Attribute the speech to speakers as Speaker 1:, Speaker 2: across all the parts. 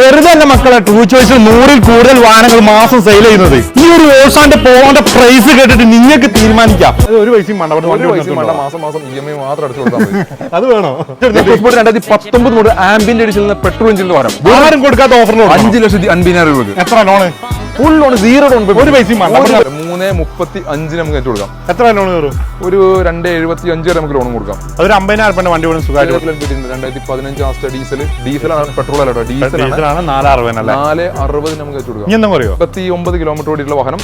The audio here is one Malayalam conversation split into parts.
Speaker 1: വെറുതെ എന്റെ മക്കളെ ടൂ ചോയ്സിൽ നൂറിൽ കൂടുതൽ വാഹനങ്ങൾ മാസം സെയിൽ ചെയ്യുന്നത്. ഈ ഒരു ഓൾസാന്റെ പോകേണ്ട പ്രൈസ് കേട്ടിട്ട് നിങ്ങൾക്ക് തീരുമാനിക്കാം. അത് ഒരു പൈസയും വേണ്ട അവിടെ
Speaker 2: ഒരു
Speaker 1: വണ്ടി
Speaker 2: പൈസയും വേണ്ട
Speaker 1: കൊടുത്തിട്ടുണ്ടോ?
Speaker 2: മാസം മാസം ഇ എം ഐ മാത്രം അടിച്ചു കൊടുത്താൽ മതി.
Speaker 1: അത് വേണോ?
Speaker 2: രണ്ടായിരത്തി പത്തൊമ്പത് മുതൽ ആംബിയന്റ് അടിച്ചിരുന്ന പെട്രോൾ എഞ്ചിന്റെ വാരം
Speaker 1: ആരും കൊടുക്കാത്ത ഓഫർ
Speaker 2: അഞ്ച് ലക്ഷത്തി അൻപതിനായിരം രൂപ
Speaker 1: എത്ര loan
Speaker 2: full loan zero loan
Speaker 1: ഒരു പൈസയും.
Speaker 2: മൂന്ന് മുപ്പത്തി അഞ്ചിന് നമുക്ക് ഏറ്റവും കൊടുക്കാം.
Speaker 1: എത്ര ലോൺ കയറും
Speaker 2: ഒരു രണ്ട് എഴുപത്തി അഞ്ച് വരെ നമുക്ക് ലോൺ കൊടുക്കാം.
Speaker 1: അതൊരു അമ്പതിനായിരം രൂപ വണ്ടി പോലും സുഖമായിട്ട്
Speaker 2: രണ്ടായിരത്തി പതിനഞ്ച് ആസ്റ്റ ഡീസൽ ഡീസലാണ് പെട്രോൾ അല്ല ഡീസലാണ്
Speaker 1: നാല് അറുപതിനല്ലേ?
Speaker 2: നാല് അറുപത് നമുക്ക് ഏറ്റവും കൊടുക്കാം.
Speaker 1: എന്താ
Speaker 2: മുപ്പത്തി ഒമ്പത് കിലോമീറ്റർ ഓടിയുള്ള വാഹനം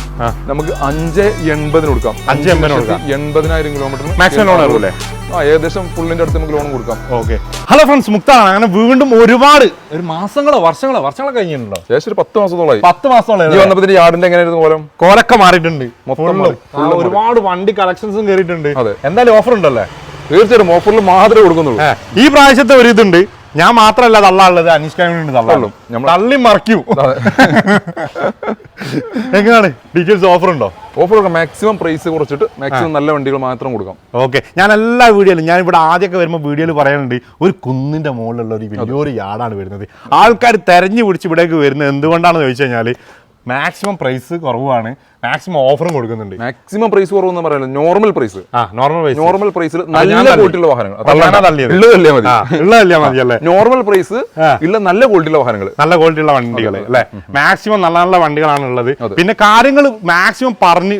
Speaker 2: നമുക്ക് അഞ്ച് എൺപതിന് കൊടുക്കാം.
Speaker 1: അഞ്ച് എൺപതിന്.
Speaker 2: എൺപതിനായിരം കിലോമീറ്റർ
Speaker 1: മാക്സിമം ലോൺ കയറൂലേ
Speaker 2: ആ ഏകദേശം ഫുള്ളിന്റെ അടുത്ത് നമുക്ക് ലോൺ കൊടുക്കാം.
Speaker 1: ഓക്കെ ഹലോ ഫ്രണ്ട്സ് മുക്താണ് അങ്ങനെ വീണ്ടും ഒരുപാട് ഒരു മാസങ്ങളോ വർഷങ്ങളോ വർഷങ്ങളോ കഴിഞ്ഞിട്ടുണ്ടോ?
Speaker 2: ഏകദേശം ഒരു പത്ത് മാസത്തോളമായി.
Speaker 1: പത്ത് മാസത്തോളം
Speaker 2: വന്നപ്പോ യാർഡിന്റെ എങ്ങനെയായിരുന്നു കോലം?
Speaker 1: കോലൊക്കെ മാറിയിട്ടുണ്ട്.
Speaker 2: മൊത്തം.
Speaker 1: ഒരുപാട് വണ്ടി കളക്ഷൻസും കയറിയിട്ടുണ്ട്. എന്തായാലും ഓഫർ ഉണ്ടല്ലേ?
Speaker 2: തീർച്ചയായിട്ടും ഓഫറിൽ മാത്രമേ കൊടുക്കുന്നുള്ളൂ.
Speaker 1: ഈ പ്രാവശ്യത്തെ ഒരു ഇതുണ്ട്. ഞാൻ മാത്രമല്ല തള്ളാനുള്ളത് അനീഷ്കാമിനുണ്ട് തള്ളാളും തള്ളും. മറക്കൂ. എങ്ങനെയാണ്? ഡീറ്റെയിൽസ് ഓഫർ ഉണ്ടോ?
Speaker 2: ഓഫർ മാക്സിമം പ്രൈസ് കുറച്ചിട്ട് മാക്സിമം നല്ല വണ്ടികൾ മാത്രം കൊടുക്കാം.
Speaker 1: ഓക്കെ ഞാൻ എല്ലാ വീഡിയോയിലും ഞാൻ ഇവിടെ ആദ്യമൊക്കെ വരുമ്പോൾ വീഡിയോയിൽ പറയാനുണ്ട് ഒരു കുന്നിന്റെ മുകളിലുള്ള ഒരു വലിയൊരു യാർഡാണ് വരുന്നത്. ആൾക്കാർ തെരഞ്ഞു പിടിച്ച് ഇവിടേക്ക് വരുന്നത് എന്തുകൊണ്ടാണെന്ന് ചോദിച്ചു കഴിഞ്ഞാൽ മാക്സിമം പ്രൈസ് കുറവാണ്. മാക്സിമം ഓഫറും കൊടുക്കുന്നുണ്ട്.
Speaker 2: മാക്സിമം പ്രൈസ് കുറവെന്ന് പറയുന്നത് നോർമൽ പ്രൈസ്
Speaker 1: ആ നോർമൽ പ്രൈസ്
Speaker 2: നോർമൽ പ്രൈസിൽ നല്ല. ക്വാളിറ്റിയുള്ള വാഹനങ്ങൾ. നോർമൽ പ്രൈസ് ഇല്ല നല്ല ക്വാളിറ്റിയുള്ള വാഹനങ്ങൾ.
Speaker 1: നല്ല ക്വാളിറ്റിയുള്ള വണ്ടികൾ അല്ലെ? മാക്സിമം നല്ല നല്ല വണ്ടികളാണ് ഉള്ളത്. പിന്നെ കാര്യങ്ങൾ മാക്സിമം പറഞ്ഞ്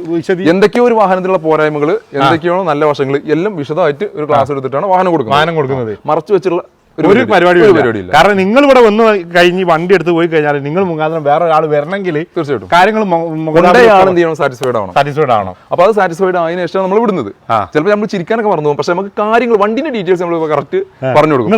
Speaker 2: എന്തൊക്കെയോ ഒരു വാഹനത്തിലുള്ള പോരായ്മകൾ എന്തൊക്കെയാണോ നല്ല വശങ്ങൾ എല്ലാം വിശദമായിട്ട് ഒരു ക്ലാസ് എടുത്തിട്ടാണ് വാഹനം കൊടുക്കുന്നത്.
Speaker 1: വാഹനം കൊടുക്കുന്നത്.
Speaker 2: മറച്ചു വെച്ചുള്ള
Speaker 1: ഒരു പരിപാടി
Speaker 2: പരിപാടിയില്ല.
Speaker 1: കാരണം നിങ്ങൾ ഇവിടെ വന്ന് കഴിഞ്ഞ് വണ്ടി എടുത്ത് പോയി കഴിഞ്ഞാൽ നിങ്ങൾ മുഖാന്തരം വേറെ ഒരാൾ വരണമെങ്കിൽ
Speaker 2: തീർച്ചയായിട്ടും.
Speaker 1: കാര്യങ്ങൾ
Speaker 2: സാറ്റിസ്ഫൈഡ് ആണോ
Speaker 1: സാറ്റിസ്ഫൈഡ് ആണോ
Speaker 2: അപ്പൊ അത് സാറ്റിസ്ഫൈഡ് ആയതിനു ശേഷം നമ്മൾ വിടുന്നത്. ചിലപ്പോൾ നമ്മൾ ചിരിക്കാനൊക്കെ മറന്നു പോകും. പക്ഷെ നമുക്ക് കാര്യങ്ങൾ വണ്ടിന്റെ ഡീറ്റെയിൽസ് നമ്മൾ കറക്റ്റ് പറഞ്ഞു കൊടുക്കും.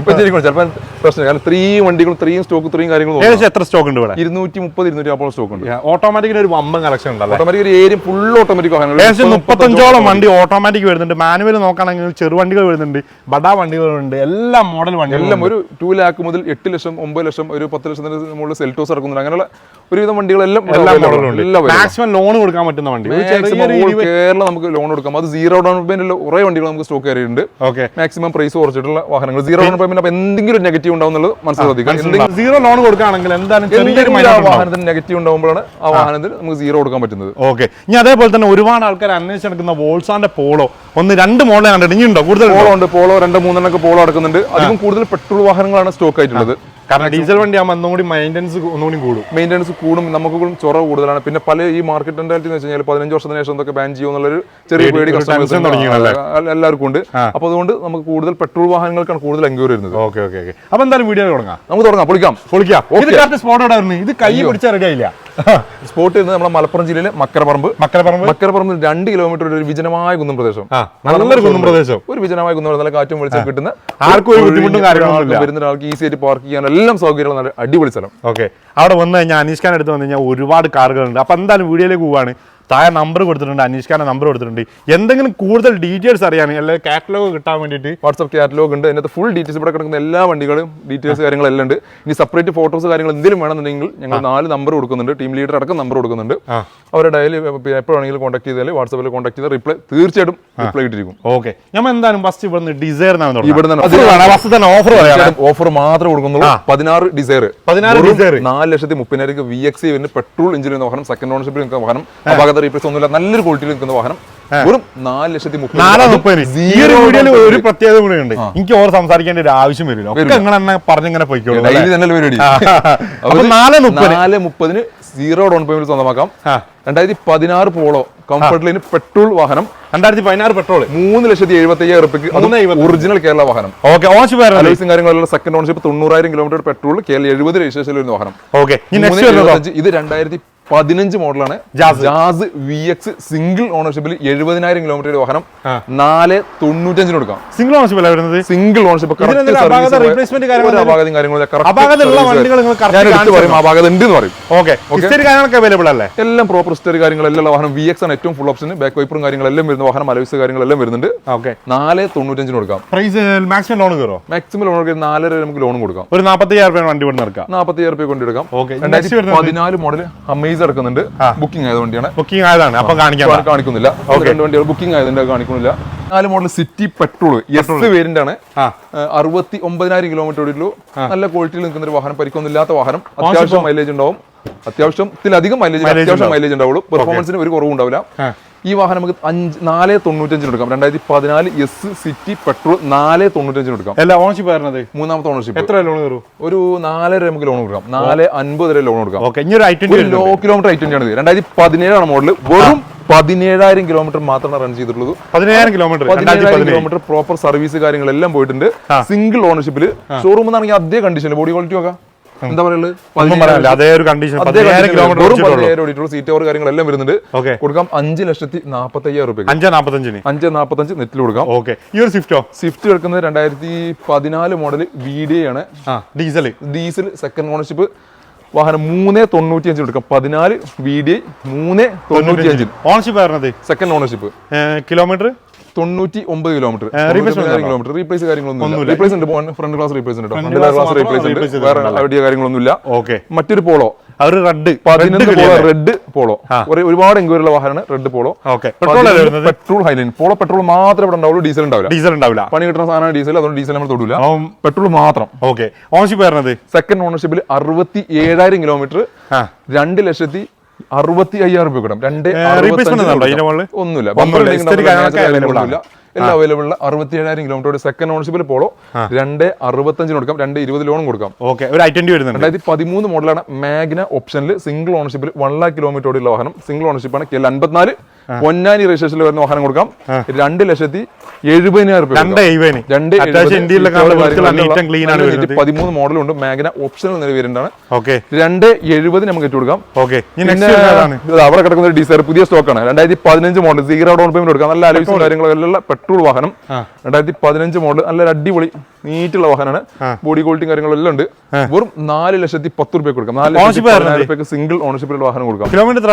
Speaker 2: ഇപ്പൊ ചിരിക്കണം. ചിലപ്പോൾ പ്രശ്നം കാരണം ഇത്രയും വണ്ടികളും ഇത്രയും സ്റ്റോക്ക് ഇത്രയും കാര്യങ്ങളും
Speaker 1: ഏകദേശം എത്ര സ്റ്റോക്ക് ഉണ്ട് ഇവിടെ?
Speaker 2: ഇരുന്നൂറ്റി മുപ്പത് ഇരുന്നൂറ്റി അപ്പോൾ സ്റ്റോക്ക് ഉണ്ട്
Speaker 1: ഓട്ടോമാറ്റിക്കിന് ഒരു വമ്പൻ കളക്ഷൻ ഉണ്ട്
Speaker 2: ഓട്ടോമാറ്റിക് ഒരു ഏരിയ ഫുൾ ഓട്ടോമാറ്റിക്
Speaker 1: ഏകദേശം മുപ്പത്തഞ്ചോളം വണ്ടി ഓട്ടോമാറ്റിക് വരുന്നുണ്ട്. മാനുവൽ നോക്കുകയാണെങ്കിൽ ചെറുവണ്ടികൾ വരുന്നുണ്ട്. ബഡാ വണ്ടികളുണ്ട് എല്ലാ മോഡൽ വണ്ടികളും എല്ലാം
Speaker 2: ഒരു ടു ലാക്ക് മുതൽ എട്ട് ലക്ഷം ഒമ്പത് ലക്ഷം ഒരു പത്ത് ലക്ഷത്തിന് മുകളിൽ സെൽറ്റോസ് ഇറക്കുന്നുണ്ട്. അങ്ങനെയുള്ള ഒരുവിധം വണ്ടികളെല്ലാം
Speaker 1: എല്ലാ മോഡലും ഉണ്ട്. മാക്സിമം ലോൺ കൊടുക്കാൻ പറ്റുന്ന വണ്ടി.
Speaker 2: കേരളം നമുക്ക് ലോൺ കൊടുക്കാം. അത് സീറോ ഡൗൺ പേയ്മെന്റ് കുറേ വണ്ടികൾ നമുക്ക് സ്റ്റോക്ക് കയറിയിട്ടുണ്ട്
Speaker 1: ഓക്കെ
Speaker 2: മാക്സിമം പ്രൈസ് കുറച്ചിട്ടുള്ള വാഹനങ്ങൾ. സീറോ ഡൗൺ പേയ്മെന്റ് അപ്പോൾ എന്തെങ്കിലും നെഗറ്റീവ് ഉണ്ടാവും എന്നുള്ളത് മനസ്സിലാക്കുക
Speaker 1: സീറോ ലോൺ കൊടുക്കുകയാണെങ്കിൽ എന്തായാലും
Speaker 2: വാഹനത്തിന് നെഗറ്റീവ് ഉണ്ടാകുമ്പോഴാണ് ആ വാഹനത്തിൽ നമുക്ക് സീറോ കൊടുക്കാൻ പറ്റുന്നത്.
Speaker 1: ഓക്കെ ഇനി അതേപോലെ തന്നെ ഒരുപാട് ആൾക്കാർ അന്വേഷിച്ച് നടക്കുന്ന വോൾസാന്റെ പോളോ ഒന്ന് രണ്ട് മോഡൽ കണ്ടിട്ട് ഇനി ഉണ്ടോ കൂടുതൽ
Speaker 2: പോളോ ഉണ്ട്. പോളോ രണ്ട് മൂന്നെണ്ണൊക്കെ പോളോ അടക്കുന്നുണ്ട് അധികം കൂടുതൽ പെട്രോൾ വാഹനങ്ങളാണ് സ്റ്റോക്ക് ആയിട്ടുള്ളത്.
Speaker 1: കാരണം ഡീസൽ വണ്ടി ആകുമ്പോൾ ഒന്നും കൂടി മെയിന്റെനൻസ് ഒന്നുകൂടി കൂടും
Speaker 2: മെയിന്റനൻസ് കൂടും നമുക്ക് കൂടും ചൊറ കൂടുതലാണ്. പിന്നെ പല ഈ മാർക്കറ്റ് മെന്റാലിറ്റി എന്ന് വെച്ച് കഴിഞ്ഞാൽ പതിനഞ്ച് വർഷത്തിന് ശേഷം എന്തൊക്കെ ബാൻ ചെയ്യും എന്നുള്ളൊരു ചെറിയ
Speaker 1: പേടി,
Speaker 2: കസ്റ്റമേഴ്സ് എല്ലാവർക്കും ഉണ്ട്. അപ്പോൾ അതുകൊണ്ട് നമുക്ക് കൂടുതൽ പെട്രോൾ വാഹനങ്ങൾക്കാണ് കൂടുതൽ എൻക്വയറി വരുന്നത്.
Speaker 1: Okay okay okay. അപ്പോൾ എന്തായാലും വീഡിയോ തുടങ്ങാം.
Speaker 2: നമുക്ക് തുടങ്ങാം. പൊളിക്കാം.
Speaker 1: പൊളിക്കാം. ഇത്. കറക്റ്റ് സ്പോട്ട് എവിടെ ഇത് കൈ പിടിച്ചാൽ റെഡി ആയില്ല.
Speaker 2: സ്പോട്ട് ചെയ്യുന്നത് നമ്മുടെ മലപ്പുറം ജില്ലയിലെ മക്കരപ്പറമ്പ്
Speaker 1: മക്കരപ്പറമ്പ്
Speaker 2: മക്കരപ്പറമ്പ് രണ്ട് കിലോമീറ്റർ ഒരു വിജനമായ കുന്നും പ്രദേശം.
Speaker 1: നല്ലൊരു കുന്നും പ്രദേശം.
Speaker 2: ഒരു വിജനമായ കുന്നും നല്ല കാറ്റും വെളിച്ചം കിട്ടുന്ന
Speaker 1: ആർക്കും ഒരു ബുദ്ധിമുട്ടും കാര്യങ്ങളും
Speaker 2: വരുന്ന ഒരാൾക്ക് ഈസി ആയിട്ട് പാർക്ക് ചെയ്യാൻ എല്ലാം സൗകര്യമുള്ള അടിപൊളി സ്ഥലം.
Speaker 1: ഓക്കെ അവിടെ വന്നു കഴിഞ്ഞാൽ അനീഷ് ഖാൻ എടുത്ത് വന്നു കഴിഞ്ഞാൽ ഒരുപാട് കാറുകളുണ്ട്. അപ്പൊ എന്തായാലും വീഡിയോയിലേക്ക് പോവാണ്. താഴെ നമ്പർ കൊടുത്തിട്ടുണ്ട് അനീഷ് നമ്പർ കൊടുത്തിട്ടുണ്ട്. എന്തെങ്കിലും കൂടുതൽ ഡീറ്റെയിൽസ് അറിയാൻ അല്ലെങ്കിൽ കാറ്റലോഗ് കിട്ടാൻ വേണ്ടിയിട്ട്
Speaker 2: വാട്സ്ആപ്പ് കാറ്റലോഗ് ഉണ്ട്. അതിനകത്ത് ഫുൾ ഡീറ്റെയിൽസ് ഇവിടെ കിടക്കുന്ന എല്ലാ വണ്ടികളും ഡീറ്റെയിൽസ് കാര്യങ്ങളെല്ലാം ഉണ്ട്. ഇനി സെപ്പറേറ്റ് ഫോട്ടോസ് കാര്യങ്ങൾ എന്തെങ്കിലും വേണമെന്നുണ്ടെങ്കിൽ ഞങ്ങൾ നാല് നമ്പർ കൊടുക്കുന്നുണ്ട്. ടീം ലീഡർ അടക്കം നമ്പർ കൊടുക്കുന്നുണ്ട്. അവരുടെ ഡയലി എപ്പോഴാണെങ്കിലും കോൺടാക്ട് ചെയ്താൽ വാട്സ്ആപ്പിൽ കോൺടാക്ട് ചെയ്താൽ റിപ്ലൈ തീർച്ചയായിട്ടും റിപ്ലൈ ഇട്ടിരിക്കും
Speaker 1: ഓക്കെ ഞാൻ എന്തായാലും ഫസ്റ്റ് ഇവിടുന്ന് ഡിസൈർ
Speaker 2: ഇവിടുന്ന്
Speaker 1: ഓഫർ
Speaker 2: ഓഫർ മാത്രമേ കൊടുക്കുന്നുള്ളൂ. പതിനാറ് ഡിസൈർ
Speaker 1: പതിനാറ് ഡിസൈർ
Speaker 2: നാല് ലക്ഷത്തി മുപ്പതിനായിരം വി എക്സ് പെട്രോൾ എഞ്ചിൻ വാഹനം സെക്കൻഡ് ഓണർഷിപ്പിൽ വാഹനം ഭാഗത്ത് റീപ്ലേസ് ഒന്നുമില്ല. നല്ലൊരു ക്വാളിറ്റിയിൽ നിൽക്കുന്ന വാഹനം. വെറും നാല് ലക്ഷത്തി മുപ്പത്
Speaker 1: ഈ ഒരു വീഡിയോയിൽ ഒരു പ്രത്യേകത കൂടെ ഉണ്ട്. എനിക്ക് ഓർ സംസാരിക്കേണ്ട ഒരു ആവശ്യം വരില്ല. ഒക്കെ എന്നെ പറഞ്ഞിങ്ങനെ പോയിക്കോളൂ നാല് മുപ്പത്
Speaker 2: നാല് മുപ്പതിന് സീറോ ഡൗൺ പേയ്മെന്റ് സ്വന്തമാക്കാം. രണ്ടായിരത്തി പതിനാറ് പോളോ കംഫർട്ട് ലൈന് പെട്രോൾ വാഹനം.
Speaker 1: രണ്ടായിരത്തി പതിനാറ് പെട്രോൾ
Speaker 2: മൂന്ന് ലക്ഷത്തി എഴുപത്തി അയ്യായിരം റുപ്യക്ക്. ഒറിജിനൽ കേരള വാഹനം.
Speaker 1: ഓക്കെ
Speaker 2: ഓൺഷിപ്പ് കാര്യങ്ങളുള്ള സെക്കൻഡ് ഓണർഷിപ്പ് തൊണ്ണൂറായിരം കിലോമീറ്റർ പെട്രോൾ കേരള എഴുപത് രജിസ്ട്രേഷൻ വരുന്ന വാഹനം.
Speaker 1: ഓക്കെ.
Speaker 2: ഇത് രണ്ടായിരത്തി പതിനഞ്ച് മോഡലാണ്.
Speaker 1: ജാസ്.
Speaker 2: വി എക്സ് സിംഗിൾ ഓണർഷിപ്പിൽ എഴുപതിനായിരം കിലോമീറ്റർ വാഹനം. നാല് തൊണ്ണൂറ്റഞ്ചിന് കൊടുക്കാം.
Speaker 1: സിംഗിൾ ഓണർഷിപ്പ് വരുന്നത്?
Speaker 2: സിംഗിൾ ഓണർഷിപ്പ് എല്ലാം പ്രോപ്പർ ഹിസ്റ്ററി കാര്യങ്ങളെല്ലാം വാഹനം വി എക്സ് ആണ് ഏറ്റവും ഫുൾ ഓപ്ഷൻ ബാക്ക് വൈപ്പറും കാര്യങ്ങളെല്ലാം വരുന്ന വാഹനം അലവിസ് കാര്യങ്ങളെല്ലാം വരുന്നുണ്ട്.
Speaker 1: ഓക്കെ
Speaker 2: നാല് തൊണ്ണൂറ്റഞ്ചിന് കൊടുക്കാം.
Speaker 1: പ്രൈസ് മാക്സിമം ലോൺ കയറോ?
Speaker 2: മാക്സിമം ലോൺ നാലര വരെ നമുക്ക് ലോൺ കൊടുക്കാം.
Speaker 1: ഒരു നാൽപ്പത്തി രൂപ വണ്ടി കൊണ്ട് നടക്കാം
Speaker 2: നാൽപ്പത്തി രൂപ കൊണ്ടെടുക്കാം രണ്ടായിരത്തി പതിനാല് മോഡൽ അമേസിംഗ് സർവീസ് എടുക്കുന്നുണ്ട് ബുക്കിംഗ് ആയത് വണ്ടിയാണ്.
Speaker 1: ബുക്കിംഗ് ആയതാണ്. അപ്പൊ
Speaker 2: കാണിക്കാൻ കാണിക്കുന്നില്ല. രണ്ട് വണ്ടികൾ ബുക്കിംഗ് ആയതിന്റെ കാണിക്കുന്നില്ല. നാല് model City petrol S variant ആണ്. അറുപത്തി ഒമ്പതിനായിരം കിലോമീറ്റർ ഓടിയുള്ളൂ നല്ല ക്വാളിറ്റിയിൽ നിൽക്കുന്ന ഒരു വാഹനം പരിക്കൊന്നുമില്ലാത്ത വാഹനം. അത്യാവശ്യം മൈലേജ് ഉണ്ടാവും. അത്യാവശ്യത്തിലധികം മൈലേജ് അത്യാവശ്യം മൈലേജ് ഉണ്ടാവുള്ളൂ. പെർഫോമൻസിന് ഒരു കുറവും ഉണ്ടാവില്ല ഈ വാഹനം നമുക്ക് അഞ്ച് നാല് തൊണ്ണൂറ്റഞ്ചിന് എടുക്കാം. രണ്ടായിരത്തി പതിനാല് എസ് സിറ്റി പെട്രോൾ നാല് തൊണ്ണൂറ്റഞ്ചിന് എടുക്കാം.
Speaker 1: അല്ല ഓണർഷിപ്പ് ആയിരുന്നത്?
Speaker 2: മൂന്നാമത്തെ ഓണർഷിപ്പ്
Speaker 1: എത്ര ലോൺ കയറും?
Speaker 2: ഒരു നാലര നമുക്ക് ലോൺ കൊടുക്കാം നാല് അൻപത് വരെ ലോൺ കൊടുക്കാം
Speaker 1: ഓക്കെ ഇനി ഒരു
Speaker 2: ലോ കിലോമീറ്റർ ഐ ട്വന്റി ആണ് രണ്ടായിരത്തി പതിനേഴാണ് മോഡൽ വെറും പതിനേഴായിരം കിലോമീറ്റർ മാത്രമാണ് റൺ ചെയ്തിട്ടുള്ളത്.
Speaker 1: പതിനേഴായിരം കിലോമീറ്റർ
Speaker 2: പതിനേഴായിരം
Speaker 1: പതിനേഴ്.
Speaker 2: കിലോമീറ്റർ പ്രോപ്പർ സർവീസ് കാര്യങ്ങളെല്ലാം പോയിട്ടുണ്ട്. സിംഗിൾ ഓണർഷിപ്പിൽ ഷോറൂം എന്നാണെങ്കിൽ അതേ കണ്ടീഷൻ ബോഡി ക്വാളിറ്റി നോക്കാം. എന്താ
Speaker 1: ഒന്നും അതേ ഒരു കണ്ടീഷൻ കിലോമീറ്റർ
Speaker 2: സീറ്റ് ഓവർ കാര്യങ്ങളെല്ലാം വരുന്നുണ്ട്. കൊടുക്കാം അഞ്ച് ലക്ഷത്തി നാപ്പത്തി അയ്യായിരം റുപ്യ
Speaker 1: അഞ്ച് നാപ്പത്തഞ്ചിന്.
Speaker 2: അഞ്ച് നാപ്പത്തഞ്ച് നെറ്റിൽ കൊടുക്കാം.
Speaker 1: ഓക്കെ. ഈ ഒരു സ്വിഫ്റ്റോ
Speaker 2: സ്വിഫ്റ്റ് എടുക്കുന്നത് രണ്ടായിരത്തി പതിനാല് മോഡൽ വി ഡി ആണ്.
Speaker 1: ഡീസൽ
Speaker 2: ഡീസൽ സെക്കൻഡ് ഓണർഷിപ്പ് വാഹനം മൂന്ന് തൊണ്ണൂറ്റി അഞ്ചിന് എടുക്കാം പതിനാല് വി ഡി മൂന്ന് തൊണ്ണൂറ്റി അഞ്ചിന്
Speaker 1: ഓണർഷിപ്പ്
Speaker 2: സെക്കൻഡ് ഓണർഷിപ്പ്
Speaker 1: കിലോമീറ്റർ
Speaker 2: തൊണ്ണൂറ്റി ഒമ്പത് കിലോമീറ്റർ? കിലോമീറ്റർ റീപ്ലേസ് കാര്യങ്ങളൊന്നും. റീപ്ലേസ് ഉണ്ട് ഫ്രണ്ട് ക്ലാസ് റീപ്ലേസ് ഉണ്ട് ഫ്രണ്ട് ക്ലാസ് റീപ്ലേസ് ഉണ്ട്. വേറെ ഐഡിയ കാര്യങ്ങളൊന്നുമില്ല.
Speaker 1: ഓക്കെ
Speaker 2: മറ്റൊരു പോളോ
Speaker 1: അവർ റെഡ്
Speaker 2: പതിനൊന്ന് പോളോ റെഡ് പോളോ ഒരുപാട് എൻക്വയറി ഉള്ള വാഹനമാണ് red Polo
Speaker 1: petrol
Speaker 2: highline Polo petrol മാത്രമേ ഇവിടെ ഉണ്ടാവുള്ളൂ. ഡീസൽ ഉണ്ടാവില്ല.
Speaker 1: ഡീസൽ ഉണ്ടാവില്ല.
Speaker 2: പണി കിട്ടുന്ന സാധനമാണ് ഡീസൽ അതുകൊണ്ട് ഡീസൽ നമ്മൾ തൊടില്ല പെട്രോൾ മാത്രം.
Speaker 1: ഓക്കെ ഓണർഷിപ്പ് വരുന്നത്?
Speaker 2: സെക്കൻഡ് ഓണർഷിപ്പിൽ അറുപത്തി ഏഴായിരം കിലോമീറ്റർ രണ്ട് ലക്ഷത്തി അറുപത്തി അയ്യായിരം രൂപ കിട്ടും. രണ്ട് ഒന്നുമില്ല. എല്ലാം അവൈലബിൾ ഉള്ള അറുപത്തി ഏഴായിരം കിലോമീറ്റർ സെക്കൻഡ് ഓണർഷിപ്പിൽ പോളോ രണ്ട് അറുപത്തഞ്ചിന് കൊടുക്കാം രണ്ട് ഇരുപത് ലോണും കൊടുക്കാം.
Speaker 1: ഓക്കെ ഒരു ഐ ട്വന്റി വരുന്നുണ്ട്.
Speaker 2: രണ്ടായിരത്തി പതിമൂന്ന് മോഡലാണ് മാഗ്ന ഓപ്ഷനിൽ സിംഗിൾ ഓണർഷിപ്പിൽ വൺ ലാക്ക് കിലോമീറ്റർ ഓടിയുള്ള വാഹനം. സിംഗിൾ ഓണർഷിപ്പാണ് കെ എൽ അൻപത്തിനാല്. പൊന്നാനി രജിസ്ട്രേഷനിൽ വരുന്ന വാഹനം കൊടുക്കാം. രണ്ട് ലക്ഷത്തി എഴുപതിനായിരം രൂപ പതിമൂന്ന് മോഡലുണ്ട് മാഗ്ന ഓപ്ഷണൽ നില വരുന്നതാണ്
Speaker 1: ഓക്കെ.
Speaker 2: രണ്ട് എഴുപത് നമുക്ക് കൊടുക്കാം. പിന്നെ അവിടെ കിടക്കുന്ന ഡിസൈർ പുതിയ സ്റ്റോക്കാണ് രണ്ടായിരത്തി പതിനഞ്ച് മോഡൽ സീറോ ഡൗൺ പേയ്മെന്റ് കൊടുക്കാം. നല്ല അലോയ്സും കാര്യങ്ങളെല്ലാം പെട്രോൾ വാഹനം. രണ്ടായിരത്തി പതിനഞ്ച് മോഡൽ നല്ല അടിപൊളി നീറ്റുള്ള വാഹനമാണ്. ബോഡി ക്വാളിറ്റിയും കാര്യങ്ങളെല്ലാം ഉണ്ട്. വെറും നാല് ലക്ഷത്തി പത്ത് റുപ്യ കൊടുക്കാം. നാല് ലക്ഷത്തി? പതിനായിരം സിംഗിൾ ഓണർഷിപ്പിലുള്ള വാഹനം കൊടുക്കാം.
Speaker 1: കിലോമീറ്റർ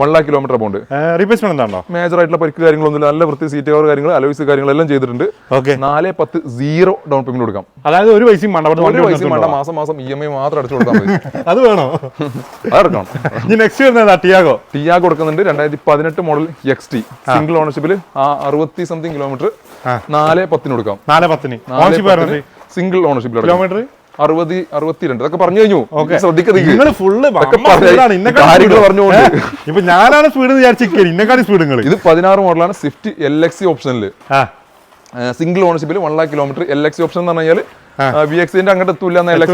Speaker 2: വൺ ലാക്ക് കിലോമീറ്റർ പോകുന്നുണ്ട്
Speaker 1: റീപ്ലേസ്മെന്റ് എന്താണോ?
Speaker 2: മേജർ ആയിട്ടുള്ള പരിക്ക് കാര്യങ്ങളൊന്നും നല്ല വൃത്തി സീറ്റ് കവർ കാര്യങ്ങൾ അലോയ്സ് കാര്യങ്ങളെല്ലാം ചെയ്തിട്ടുണ്ട്.
Speaker 1: ഓക്കെ
Speaker 2: നാല് പത്ത് സീറോ ഡൗൺ പേയ്മെന്റ് കൊടുക്കാം.
Speaker 1: അതായത് ഒരു പൈസയും വേണ്ട
Speaker 2: ഒരു പൈസ വേണ്ട മാസം മാസം ഇ എം ഐ മാത്രം അടച്ചു കൊടുത്താൽ മതി.
Speaker 1: അത് വേണോ?
Speaker 2: അതെടുക്കണം
Speaker 1: ഇനി നെക്സ്റ്റ് വരുന്നത് ടിയാഗോ
Speaker 2: ടിയാഗോ കൊടുക്കുന്നുണ്ട്. രണ്ടായിരത്തി പതിനെട്ട് മോഡൽ എക്സ് ടി സിംഗിൾ ഓണർഷിപ്പിൽ ആ അറുപത്തി സംതിങ് കിലോമീറ്റർ നാല് പത്തിന് കൊടുക്കാം.
Speaker 1: നാല് പത്തിന്.
Speaker 2: സിംഗിൾ ഓണർഷിപ്പിൽ
Speaker 1: കിലോമീറ്റർ
Speaker 2: അറുപത് അറുപത്തിരണ്ട്. ഇതൊക്കെ പറഞ്ഞു കഴിഞ്ഞു. ശ്രദ്ധിക്കുന്നത്
Speaker 1: ഞാനാണ് സ്പീഡ് വിചാരിച്ചിരിക്കുന്നത് ഇന്നെക്കാളും സ്പീഡ്
Speaker 2: ഇത് പതിനാറ് മോഡലാണ് സ്വിഫ്റ്റ് എൽ എക്സി ഓപ്ഷനിൽ single ഓണർഷിപ്പിൽ one lakh kilometre L xi option എന്ന് പറഞ്ഞാൽ വി എക്സിന്റെ അങ്ങോട്ട് എത്തൂല എൽ